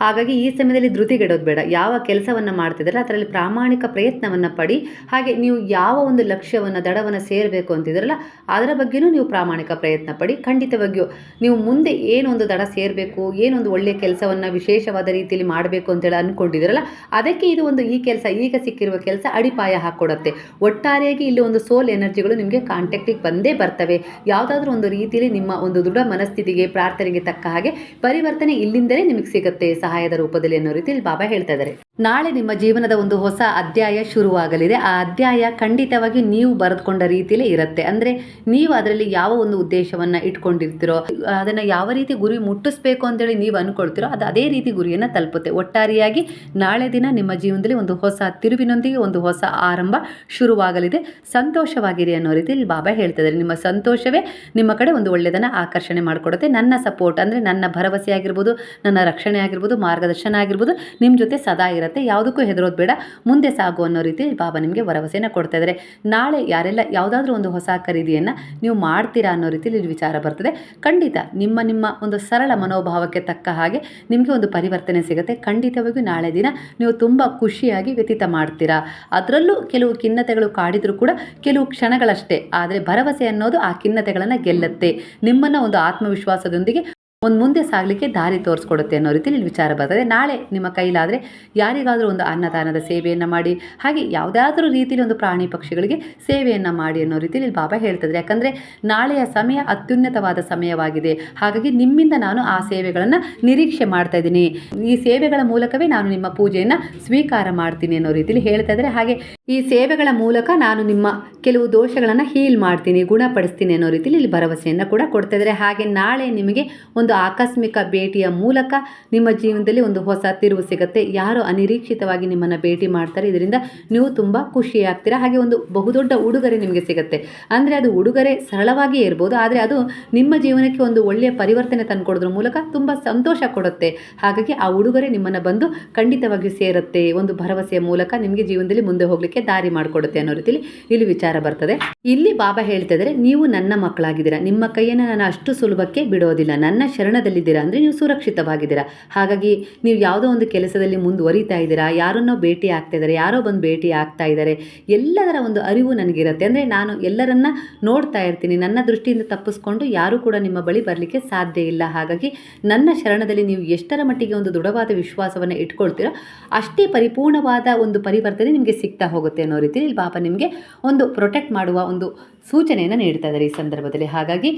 ಹಾಗಾಗಿ ಈ ಸಮಯದಲ್ಲಿ ಧೃತಿಗೆಡೋದು ಬೇಡ. ಯಾವ ಕೆಲಸವನ್ನು ಮಾಡ್ತಿದ್ದಾರೆ ಅದರಲ್ಲಿ ಪ್ರಾಮಾಣಿಕ ಪ್ರಯತ್ನವನ್ನು ಪಡಿ. ಹಾಗೆ ನೀವು ಯಾವ ಒಂದು ಲಕ್ಷ್ಯವನ್ನು, ದಡವನ್ನು ಸೇರಬೇಕು ಅಂತಿದ್ರಲ್ಲ, ಅದರ ಬಗ್ಗೆನೂ ನೀವು ಪ್ರಾಮಾಣಿಕ ಪ್ರಯತ್ನ ಪಡಿ. ಖಂಡಿತವಾಗಿಯೂ ನೀವು ಮುಂದೆ ಏನೊಂದು ದಡ ಸೇರಬೇಕು, ಏನೊಂದು ಒಳ್ಳೆಯ ಕೆಲಸವನ್ನು ವಿಶೇಷವಾದ ರೀತಿಯಲ್ಲಿ ಮಾಡಬೇಕು ಅಂತೇಳಿ ಅಂದ್ಕೊಂಡಿದ್ದೀರಲ್ಲ ಅದಕ್ಕೆ ಇದು ಒಂದು ಈ ಕೆಲಸ, ಈಗ ಸಿಕ್ಕಿರುವ ಕೆಲಸ ಅಡಿಪಾಯ ಹಾಕ್ಕೊಡುತ್ತೆ ಒಟ್ಟಾರೆಯಾಗಿ ಇಲ್ಲಿ ಒಂದು ಸೋಲ್ ಎನರ್ಜಿಗಳು ನಿಮಗೆ ಕಾಂಟ್ಯಾಕ್ಟಿಗೆ ಬಂದೇ ಬರ್ತವೆ. ಯಾವುದಾದ್ರೂ ಒಂದು ರೀತಿಯಲ್ಲಿ ನಿಮ್ಮ ಒಂದು ದೃಢ ಮನಸ್ಥಿತಿಗೆ, ಪ್ರಾರ್ಥನೆಗೆ ತಕ್ಕ ಹಾಗೆ ಪರಿವರ್ತನೆ ಇಲ್ಲಿಂದಲೇ ನಿಮಗೆ ಸಿಗುತ್ತೆ. ಸಹಾಯದ ರೂಪದಲ್ಲಿ ಅನ್ನೋ ರೀತಿಯಲ್ಲಿ ಬಾಬಾ ಹೇಳ್ತಾ ಇದ್ದಾರೆ. ನಾಳೆ ನಿಮ್ಮ ಜೀವನದ ಒಂದು ಹೊಸ ಅಧ್ಯಾಯ ಶುರುವಾಗಲಿದೆ. ಆ ಅಧ್ಯಾಯ ಖಂಡಿತವಾಗಿ ನೀವು ಬರೆದುಕೊಂಡ ರೀತಿಯಲ್ಲಿ ಇರುತ್ತೆ. ಅಂದರೆ ನೀವು ಅದರಲ್ಲಿ ಯಾವ ಒಂದು ಉದ್ದೇಶವನ್ನು ಇಟ್ಕೊಂಡಿರ್ತೀರೋ, ಅದನ್ನು ಯಾವ ರೀತಿ ಗುರಿ ಮುಟ್ಟಿಸ್ಬೇಕು ಅಂತೇಳಿ ನೀವು ಅಂದ್ಕೊಳ್ತೀರೋ ಅದು ಅದೇ ರೀತಿ ಗುರಿಯನ್ನು ತಲುಪುತ್ತೆ. ಒಟ್ಟಾರೆಯಾಗಿ ನಾಳೆ ದಿನ ನಿಮ್ಮ ಜೀವನದಲ್ಲಿ ಒಂದು ಹೊಸ ತಿರುವಿನೊಂದಿಗೆ ಒಂದು ಹೊಸ ಆರಂಭ ಶುರುವಾಗಲಿದೆ. ಸಂತೋಷವಾಗಿರಿ ಅನ್ನೋ ರೀತಿಯಲ್ಲಿ ಬಾಬಾ ಹೇಳ್ತಿದ್ದಾರೆ ನಿಮ್ಮ ಸಂತೋಷವೇ ನಿಮ್ಮ ಕಡೆ ಒಂದು ಒಳ್ಳೆಯದನ್ನು ಆಕರ್ಷಣೆ ಮಾಡಿಕೊಡುತ್ತೆ. ನನ್ನ ಸಪೋರ್ಟ್ ಅಂದರೆ ನನ್ನ ಭರವಸೆ ಆಗಿರ್ಬೋದು ನನ್ನ ರಕ್ಷಣೆ ಆಗಿರ್ಬೋದು ಮಾರ್ಗದರ್ಶನ ಆಗಿರ್ಬೋದು, ನಿಮ್ಮ ಜೊತೆ ಸದಾ ಇರುತ್ತೆ. ಯಾವುದಕ್ಕೂ ಹೆದರೋದು ಬೇಡ. ಮುಂದೆ ಸಾಗು ಅನ್ನೋ ರೀತಿ ಬಾಬಾ ನಿಮಗೆ ಭರವಸೆಯನ್ನು ಕೊಡ್ತಾ ಇದ್ದಾರೆ ನಾಳೆ ಯಾರೆಲ್ಲ ಯಾವುದಾದ್ರೂ ಒಂದು ಹೊಸ ಖರೀದಿಯನ್ನು ನೀವು ಮಾಡ್ತೀರಾ ಅನ್ನೋ ರೀತಿಯಲ್ಲಿ ಇಲ್ಲಿ ವಿಚಾರ ಬರ್ತದೆ. ಖಂಡಿತ ನಿಮ್ಮ ನಿಮ್ಮ ಒಂದು ಸರಳ ಮನೋಭಾವಕ್ಕೆ ತಕ್ಕ ಹಾಗೆ ನಿಮಗೆ ಒಂದು ಪರಿವರ್ತನೆ ಸಿಗುತ್ತೆ. ಖಂಡಿತವಾಗಿಯೂ ನಾಳೆ ದಿನ ನೀವು ತುಂಬ ಖುಷಿಯಾಗಿ ವ್ಯತೀತ ಮಾಡ್ತೀರಾ. ಅದರಲ್ಲೂ ಕೆಲವು ಖಿನ್ನತೆಗಳು ಕಾಡಿದರೂ ಕೂಡ ಕೆಲವು ಕ್ಷಣಗಳಷ್ಟೇ. ಆದರೆ ಭರವಸೆ ಅನ್ನೋದು ಆ ಖಿನ್ನತೆಗಳನ್ನು ಗೆಲ್ಲುತ್ತೆ. ನಿಮ್ಮನ್ನು ಒಂದು ಆತ್ಮವಿಶ್ವಾಸದೊಂದಿಗೆ ಒಂದು ಮುಂದೆ ಸಾಗಲಿಕ್ಕೆ ದಾರಿ ತೋರಿಸ್ಕೊಡುತ್ತೆ ಅನ್ನೋ ರೀತಿಯಲ್ಲಿ ಇಲ್ಲಿ ವಿಚಾರ ಬರ್ತದೆ. ನಾಳೆ ನಿಮ್ಮ ಕೈಲಾದರೆ ಯಾರಿಗಾದರೂ ಒಂದು ಅನ್ನದಾನದ ಸೇವೆಯನ್ನು ಮಾಡಿ, ಹಾಗೆ ಯಾವುದಾದ್ರೂ ರೀತಿಯಲ್ಲಿ ಒಂದು ಪ್ರಾಣಿ ಪಕ್ಷಿಗಳಿಗೆ ಸೇವೆಯನ್ನು ಮಾಡಿ ಅನ್ನೋ ರೀತಿಯಲ್ಲಿ ಬಾಬಾ ಹೇಳ್ತಿದ್ರು ಯಾಕಂದರೆ ನಾಳೆಯ ಸಮಯ ಅತ್ಯುನ್ನತವಾದ ಸಮಯವಾಗಿದೆ. ಹಾಗಾಗಿ ನಿಮ್ಮಿಂದ ನಾನು ಆ ಸೇವೆಗಳನ್ನು ನಿರೀಕ್ಷೆ ಮಾಡ್ತಾ ಇದ್ದೀನಿ. ಈ ಸೇವೆಗಳ ಮೂಲಕವೇ ನಾನು ನಿಮ್ಮ ಪೂಜೆಯನ್ನು ಸ್ವೀಕಾರ ಮಾಡ್ತೀನಿ ಅನ್ನೋ ರೀತಿಯಲ್ಲಿ ಹೇಳ್ತಾ ಇದ್ದಾರೆ. ಹಾಗೆ ಈ ಸೇವೆಗಳ ಮೂಲಕ ನಾನು ನಿಮ್ಮ ಕೆಲವು ದೋಷಗಳನ್ನು ಹೀಲ್ ಮಾಡ್ತೀನಿ, ಗುಣಪಡಿಸ್ತೀನಿ ಅನ್ನೋ ರೀತಿಯಲ್ಲಿ ಇಲ್ಲಿ ಭರವಸೆಯನ್ನು ಕೂಡ ಕೊಡ್ತಾ ಇದ್ದಾರೆ. ಹಾಗೆ ನಾಳೆ ನಿಮಗೆ ಒಂದು ಆಕಸ್ಮಿಕ ಭೇಟಿಯ ಮೂಲಕ ನಿಮ್ಮ ಜೀವನದಲ್ಲಿ ಒಂದು ಹೊಸ ತಿರುವು ಸಿಗುತ್ತೆ. ಯಾರು ಅನಿರೀಕ್ಷಿತವಾಗಿ ನಿಮ್ಮನ್ನು ಭೇಟಿ ಮಾಡ್ತಾರೆ, ಇದರಿಂದ ನೀವು ತುಂಬ ಖುಷಿಯಾಗ್ತೀರಾ? ಹಾಗೆ ಒಂದು ಬಹುದೊಡ್ಡ ಉಡುಗೊರೆ ನಿಮಗೆ ಸಿಗುತ್ತೆ. ಅಂದರೆ ಅದು ಉಡುಗೊರೆ ಸರಳವಾಗಿಯೇ ಇರ್ಬೋದು, ಆದರೆ ಅದು ನಿಮ್ಮ ಜೀವನಕ್ಕೆ ಒಂದು ಒಳ್ಳೆಯ ಪರಿವರ್ತನೆ ತಂದುಕೊಡೋದ್ರ ಮೂಲಕ ತುಂಬ ಸಂತೋಷ ಕೊಡುತ್ತೆ. ಹಾಗಾಗಿ ಆ ಉಡುಗೊರೆ ನಿಮ್ಮನ್ನು ಬಂದು ಖಂಡಿತವಾಗಿ ಸೇರುತ್ತೆ. ಒಂದು ಭರವಸೆಯ ಮೂಲಕ ನಿಮಗೆ ಜೀವನದಲ್ಲಿ ಮುಂದೆ ಹೋಗಲಿಕ್ಕೆ ದಾರಿ ಮಾಡಿಕೊಡುತ್ತೆ ಅನ್ನೋ ರೀತಿಯಲ್ಲಿ ಇಲ್ಲಿ ವಿಚಾರ ಬರ್ತದೆ. ಇಲ್ಲಿ ಬಾಬಾ ಹೇಳ್ತಿದ್ರೆ ನೀವು ನನ್ನ ಮಕ್ಕಳಾಗಿದ್ದೀರಾ? ನಿಮ್ಮ ಕೈಯನ್ನು ನಾನು ಅಷ್ಟು ಸುಲಭಕ್ಕೆ ಬಿಡೋದಿಲ್ಲ. ನನ್ನ ಶರಣದಲ್ಲಿದ್ದೀರಾ ಅಂದರೆ ನೀವು ಸುರಕ್ಷಿತವಾಗಿದ್ದೀರಾ? ಹಾಗಾಗಿ ನೀವು ಯಾವುದೋ ಒಂದು ಕೆಲಸದಲ್ಲಿ ಮುಂದುವರಿತಾ ಇದ್ದೀರಾ, ಯಾರನ್ನೋ ಭೇಟಿ ಆಗ್ತಾ ಇದ್ದಾರೆ, ಯಾರೋ ಬಂದು ಭೇಟಿ ಆಗ್ತಾ ಇದ್ದಾರೆ, ಎಲ್ಲದರ ಒಂದು ಅರಿವು ನನಗಿರುತ್ತೆ. ಅಂದರೆ ನಾನು ಎಲ್ಲರನ್ನ ನೋಡ್ತಾ ಇರ್ತೀನಿ, ನನ್ನ ದೃಷ್ಟಿಯಿಂದ ತಪ್ಪಿಸ್ಕೊಂಡು ಯಾರೂ ಕೂಡ ನಿಮ್ಮ ಬಳಿ ಬರಲಿಕ್ಕೆ ಸಾಧ್ಯ ಇಲ್ಲ. ಹಾಗಾಗಿ ನನ್ನ ಶರಣದಲ್ಲಿ ನೀವು ಎಷ್ಟರ ಮಟ್ಟಿಗೆ ಒಂದು ದೃಢವಾದ ವಿಶ್ವಾಸವನ್ನು ಇಟ್ಕೊಳ್ತೀರೋ ಅಷ್ಟೇ ಪರಿಪೂರ್ಣವಾದ ಒಂದು ಪರಿವರ್ತನೆ ನಿಮಗೆ ಸಿಗ್ತಾ ಹೋಗುತ್ತೆ ಅನ್ನೋ ರೀತಿಯಲ್ಲಿ ಬಾಬಾ ನಿಮಗೆ ಒಂದು ಪ್ರೊಟೆಕ್ಟ್ ಮಾಡುವ ಒಂದು ಸೂಚನೆಯನ್ನು ನೀಡ್ತಾ ಇದ್ದಾರೆ ಈ ಸಂದರ್ಭದಲ್ಲಿ. ಹಾಗಾಗಿ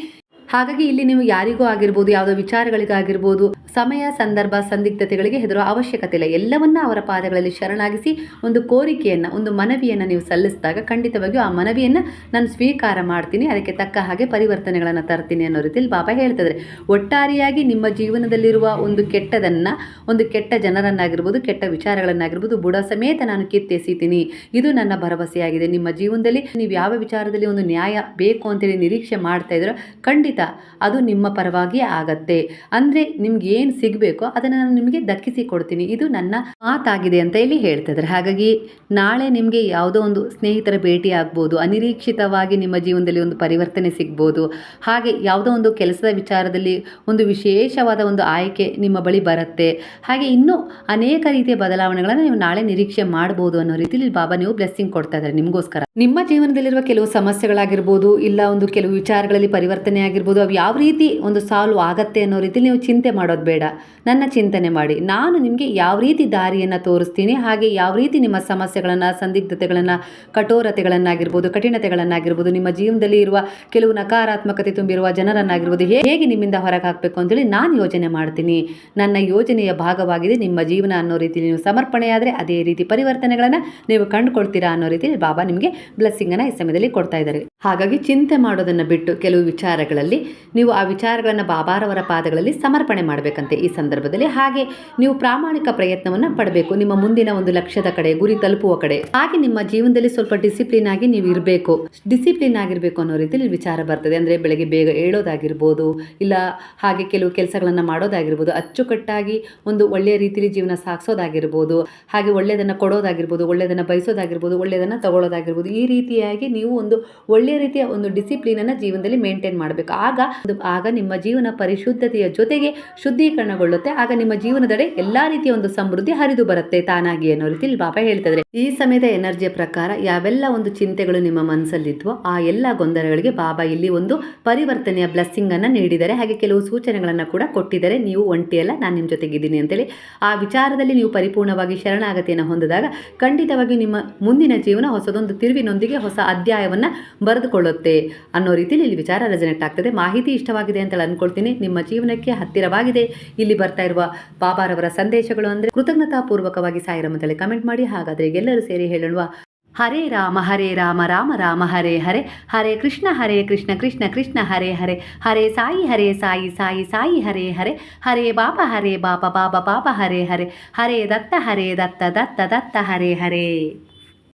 ಹಾಗಾಗಿ ಇಲ್ಲಿ ನೀವು ಯಾರಿಗೂ ಆಗಿರ್ಬೋದು, ಯಾವುದೋ ವಿಚಾರಗಳಿಗಾಗಿರ್ಬೋದು, ಸಮಯ, ಸಂದರ್ಭ, ಸಂದಿಗ್ಧತೆಗಳಿಗೆ ಹೆದರೋ ಅವಶ್ಯಕತೆ ಇಲ್ಲ. ಎಲ್ಲವನ್ನ ಅವರ ಪಾದಗಳಲ್ಲಿ ಶರಣಾಗಿಸಿ ಒಂದು ಕೋರಿಕೆಯನ್ನು, ಒಂದು ಮನವಿಯನ್ನು ನೀವು ಸಲ್ಲಿಸಿದಾಗ ಖಂಡಿತವಾಗಿಯೂ ಆ ಮನವಿಯನ್ನು ನಾನು ಸ್ವೀಕಾರ ಮಾಡ್ತೀನಿ, ಅದಕ್ಕೆ ತಕ್ಕ ಹಾಗೆ ಪರಿವರ್ತನೆಗಳನ್ನು ತರ್ತೀನಿ ಅನ್ನೋ ರೀತಿಯಲ್ಲಿ ಬಾಬಾ ಹೇಳ್ತಿದ್ದಾರೆ. ಒಟ್ಟಾರೆಯಾಗಿ ನಿಮ್ಮ ಜೀವನದಲ್ಲಿರುವ ಒಂದು ಕೆಟ್ಟದನ್ನು, ಒಂದು ಕೆಟ್ಟ ಜನರನ್ನಾಗಿರ್ಬೋದು, ಕೆಟ್ಟ ವಿಚಾರಗಳನ್ನಾಗಿರ್ಬೋದು, ಬುಡ ಸಮೇತ ನಾನು ಕಿತ್ತೆಸೀತೀನಿ. ಇದು ನನ್ನ ಭರವಸೆಯಾಗಿದೆ. ನಿಮ್ಮ ಜೀವನದಲ್ಲಿ ನೀವು ಯಾವ ವಿಚಾರದಲ್ಲಿ ಒಂದು ನ್ಯಾಯ ಬೇಕು ಅಂತೇಳಿ ನಿರೀಕ್ಷೆ ಮಾಡ್ತಾ ಇದ್ದೀರೋ, ಖಂಡಿತ ಖಂಡಿತ ಅದು ನಿಮ್ಮ ಪರವಾಗಿ ಆಗತ್ತೆ. ಅಂದರೆ ನಿಮ್ಗೆ ಏನು ಸಿಗಬೇಕೋ ಅದನ್ನು ನಾನು ನಿಮಗೆ ದಕ್ಕಿಸಿ ಕೊಡ್ತೀನಿ. ಇದು ನನ್ನ ಮಾತಾಗಿದೆ ಅಂತ ಇಲ್ಲಿ ಹೇಳ್ತಿದ್ದಾರೆ ಹಾಗಾಗಿ ನಾಳೆ ನಿಮಗೆ ಯಾವುದೋ ಒಂದು ಸ್ನೇಹಿತರ ಭೇಟಿ ಆಗ್ಬೋದು. ಅನಿರೀಕ್ಷಿತವಾಗಿ ನಿಮ್ಮ ಜೀವನದಲ್ಲಿ ಒಂದು ಪರಿವರ್ತನೆ ಸಿಗ್ಬೋದು. ಹಾಗೆ ಯಾವುದೋ ಒಂದು ಕೆಲಸದ ವಿಚಾರದಲ್ಲಿ ಒಂದು ವಿಶೇಷವಾದ ಒಂದು ಆಯ್ಕೆ ನಿಮ್ಮ ಬಳಿ ಬರುತ್ತೆ. ಹಾಗೆ ಇನ್ನೂ ಅನೇಕ ರೀತಿಯ ಬದಲಾವಣೆಗಳನ್ನು ನೀವು ನಾಳೆ ನಿರೀಕ್ಷೆ ಮಾಡ್ಬೋದು ಅನ್ನೋ ರೀತಿಯಲ್ಲಿ ಬಾಬಾ ನೀವು ಬ್ಲೆಸ್ಸಿಂಗ್ ಕೊಡ್ತಾ ಇದ್ದಾರೆ ನಿಮಗೋಸ್ಕರ. ನಿಮ್ಮ ಜೀವನದಲ್ಲಿರುವ ಕೆಲವು ಸಮಸ್ಯೆಗಳಾಗಿರ್ಬೋದು, ಇಲ್ಲ ಒಂದು ಕೆಲವು ವಿಚಾರಗಳಲ್ಲಿ ಪರಿವರ್ತನೆ ಆಗಿರ್ಬೋದು ಅವು ಯಾವ ರೀತಿ ಒಂದು ಸಾಲ್ವ್ ಆಗತ್ತೆ ಅನ್ನೋ ರೀತಿಯಲ್ಲಿ ನೀವು ಚಿಂತೆ ಮಾಡೋದು ಬೇಡ. ನನ್ನ ಚಿಂತನೆ ಮಾಡಿ. ನಾನು ನಿಮಗೆ ಯಾವ ರೀತಿ ದಾರಿಯನ್ನು ತೋರಿಸ್ತೀನಿ, ಹಾಗೆ ಯಾವ ರೀತಿ ನಿಮ್ಮ ಸಮಸ್ಯೆಗಳನ್ನು, ಸಂದಿಗ್ಧತೆಗಳನ್ನು, ಕಠೋರತೆಗಳನ್ನಾಗಿರ್ಬೋದು, ಕಠಿಣತೆಗಳನ್ನಾಗಿರ್ಬೋದು, ನಿಮ್ಮ ಜೀವನದಲ್ಲಿ ಇರುವ ಕೆಲವು ನಕಾರಾತ್ಮಕತೆ ತುಂಬಿರುವ ಜನರನ್ನಾಗಿರ್ಬೋದು ಹೇಗೆ ನಿಮ್ಮಿಂದ ಹೊರಗೆ ಹಾಕಬೇಕು ಅಂತೇಳಿ ನಾನು ಯೋಚನೆ ಮಾಡ್ತೀನಿ. ನನ್ನ ಯೋಜನೆಯ ಭಾಗವಾಗಿದೆ ನಿಮ್ಮ ಜೀವನ ಅನ್ನೋ ರೀತಿಯಲ್ಲಿ ನೀವು ಸಮರ್ಪಣೆಯಾದರೆ ಅದೇ ರೀತಿ ಪರಿವರ್ತನೆಗಳನ್ನು ನೀವು ಕಂಡುಕೊಳ್ತೀರಾ ಅನ್ನೋ ರೀತಿಯಲ್ಲಿ ಬಾಬಾ ನಿಮಗೆ ಬ್ಲೆಸ್ಸಿಂಗನ್ನು ಈ ಸಮಯದಲ್ಲಿ ಕೊಡ್ತಾ ಇದ್ದಾರೆ. ಹಾಗಾಗಿ ಚಿಂತೆ ಮಾಡೋದನ್ನು ಬಿಟ್ಟು ಕೆಲವು ವಿಚಾರಗಳಲ್ಲಿ ನೀವು ಆ ವಿಚಾರಗಳನ್ನು ಬಾಬಾರವರ ಪಾದಗಳಲ್ಲಿ ಸಮರ್ಪಣೆ ಮಾಡಬೇಕಂತೆ ಈ ಸಂದರ್ಭದಲ್ಲಿ. ಹಾಗೆ ನೀವು ಪ್ರಾಮಾಣಿಕ ಪ್ರಯತ್ನವನ್ನು ಪಡಬೇಕು. ನಿಮ್ಮ ಮುಂದಿನ ಒಂದು ಲಕ್ಷ್ಯದ ಕಡೆ, ಗುರಿ ತಲುಪುವ ಕಡೆ. ಹಾಗೆ ನಿಮ್ಮ ಜೀವನದಲ್ಲಿ ಸ್ವಲ್ಪ ಡಿಸಿಪ್ಲಿನ್ ಆಗಿ ನೀವು ಇರಬೇಕು. ಡಿಸಿಪ್ಲಿನ್ ಆಗಿರಬೇಕು ಅನ್ನೋ ರೀತಿಯಲ್ಲಿ ವಿಚಾರ ಬರ್ತದೆ. ಅಂದರೆ ಬೆಳಗ್ಗೆ ಬೇಗ ಏಳೋದಾಗಿರ್ಬೋದು, ಇಲ್ಲ ಹಾಗೆ ಕೆಲವು ಕೆಲಸಗಳನ್ನು ಮಾಡೋದಾಗಿರ್ಬೋದು, ಅಚ್ಚುಕಟ್ಟಾಗಿ ಒಂದು ಒಳ್ಳೆಯ ರೀತಿಯಲ್ಲಿ ಜೀವನ ಸಾಗಿಸೋದಾಗಿರ್ಬೋದು, ಹಾಗೆ ಒಳ್ಳೆಯದನ್ನು ಕೊಡೋದಾಗಿರ್ಬೋದು, ಒಳ್ಳೆಯದನ್ನು ಬಯಸೋದಾಗಿರ್ಬೋದು, ಒಳ್ಳೆಯದನ್ನು ತಗೊಳ್ಳೋದಾಗಿರ್ಬೋದು, ಈ ರೀತಿಯಾಗಿ ನೀವು ಒಂದು ಒಳ್ಳೆಯ ರೀತಿಯ ಒಂದು ಡಿಸಿಪ್ಲಿನನ್ನು ಜೀವನದಲ್ಲಿ ಮೇಂಟೈನ್ ಮಾಡಬೇಕು. ಆಗ ಆಗ ನಿಮ್ಮ ಜೀವನ ಪರಿಶುದ್ಧತೆಯ ಜೊತೆಗೆ ಶುದ್ಧೀಕರಣಗೊಳ್ಳುತ್ತೆ. ಆಗ ನಿಮ್ಮ ಜೀವನದಡೆ ಎಲ್ಲಾ ರೀತಿಯ ಒಂದು ಸಮೃದ್ಧಿ ಹರಿದು ಬರುತ್ತೆ. ತಾನಾಗಿ ಅನ್ನೋ ರೀತಿಯಲ್ಲಿ ಬಾಬಾ ಹೇಳ್ತಿದ್ರೆ ಈ ಸಮಯದ ಎನರ್ಜಿಯ ಪ್ರಕಾರ ಯಾವೆಲ್ಲ ಒಂದು ಚಿಂತೆಗಳು ನಿಮ್ಮ ಮನಸ್ಸಲ್ಲಿದ್ವೋ ಆ ಎಲ್ಲ ಗೊಂದಲಗಳಿಗೆ ಬಾಬಾ ಇಲ್ಲಿ ಒಂದು ಪರಿವರ್ತನೆಯ ಬ್ಲೆಸ್ಸಿಂಗ್ ಅನ್ನ ನೀಡಿದ್ದಾರೆ. ಹಾಗೆ ಕೆಲವು ಸೂಚನೆಗಳನ್ನು ಕೂಡ ಕೊಟ್ಟಿದ್ದಾರೆ. ನೀವು ಒಂಟಿಯಲ್ಲ ನಾನು ನಿಮ್ಮ ಜೊತೆಗಿದ್ದೀನಿ ಅಂತೇಳಿ. ಆ ವಿಚಾರದಲ್ಲಿ ನೀವು ಪರಿಪೂರ್ಣವಾಗಿ ಶರಣಾಗತಿಯನ್ನು ಹೊಂದಿದಾಗ ಖಂಡಿತವಾಗಿ ನಿಮ್ಮ ಮುಂದಿನ ಜೀವನ ಹೊಸದೊಂದು ತಿರುವಿನೊಂದಿಗೆ ಹೊಸ ಅಧ್ಯಾಯವನ್ನು ಬರೆದುಕೊಳ್ಳುತ್ತೆ ಅನ್ನೋ ರೀತಿಯಲ್ಲಿ ಇಲ್ಲಿ ವಿಚಾರ ರೆಸನೆಕ್ಟ್ ಆಗ್ತದೆ ಮಾಹಿತಿ ಇಷ್ಟವಾಗಿದೆ ಅಂತ ಅನ್ಕೊಳ್ತೀನಿ. ನಿಮ್ಮ ಜೀವನಕ್ಕೆ ಹತ್ತಿರವಾಗಿದೆ. ಇಲ್ಲಿ ಬರ್ತಾ ಇರುವ ಬಾಬಾರವರ ಸಂದೇಶಗಳು ಅಂದರೆ ಕೃತಜ್ಞತಾಪೂರ್ವಕವಾಗಿ ಸಾಯಿರಮ್ ಅಂತೇಳಿ ಕಮೆಂಟ್ ಮಾಡಿ. ಹಾಗಾದರೆ ಎಲ್ಲರೂ ಸೇರಿ ಹೇಳುವ ಹರೇ ರಾಮ ಹರೇ ರಾಮ ರಾಮ ರಾಮ, ಹರೇ ಹರೇ. ಹರೇ ಕೃಷ್ಣ ಹರೇ ಕೃಷ್ಣ ಕೃಷ್ಣ ಕೃಷ್ಣ, ಹರೇ ಹರೇ. ಹರೇ ಸಾಯಿ ಹರೇ ಸಾಯಿ ಸಾಯಿ ಸಾಯಿ, ಹರೇ ಹರೇ. ಹರೇ ಬಾಪ ಹರೇ ಬಾಪ ಬಾಬಾ ಬಾಪ, ಹರೇ ಹರೇ. ಹರೇ ದತ್ತ ಹರೇ ದತ್ತ ದತ್ತ ದತ್ತ, ಹರೇ ಹರೇ.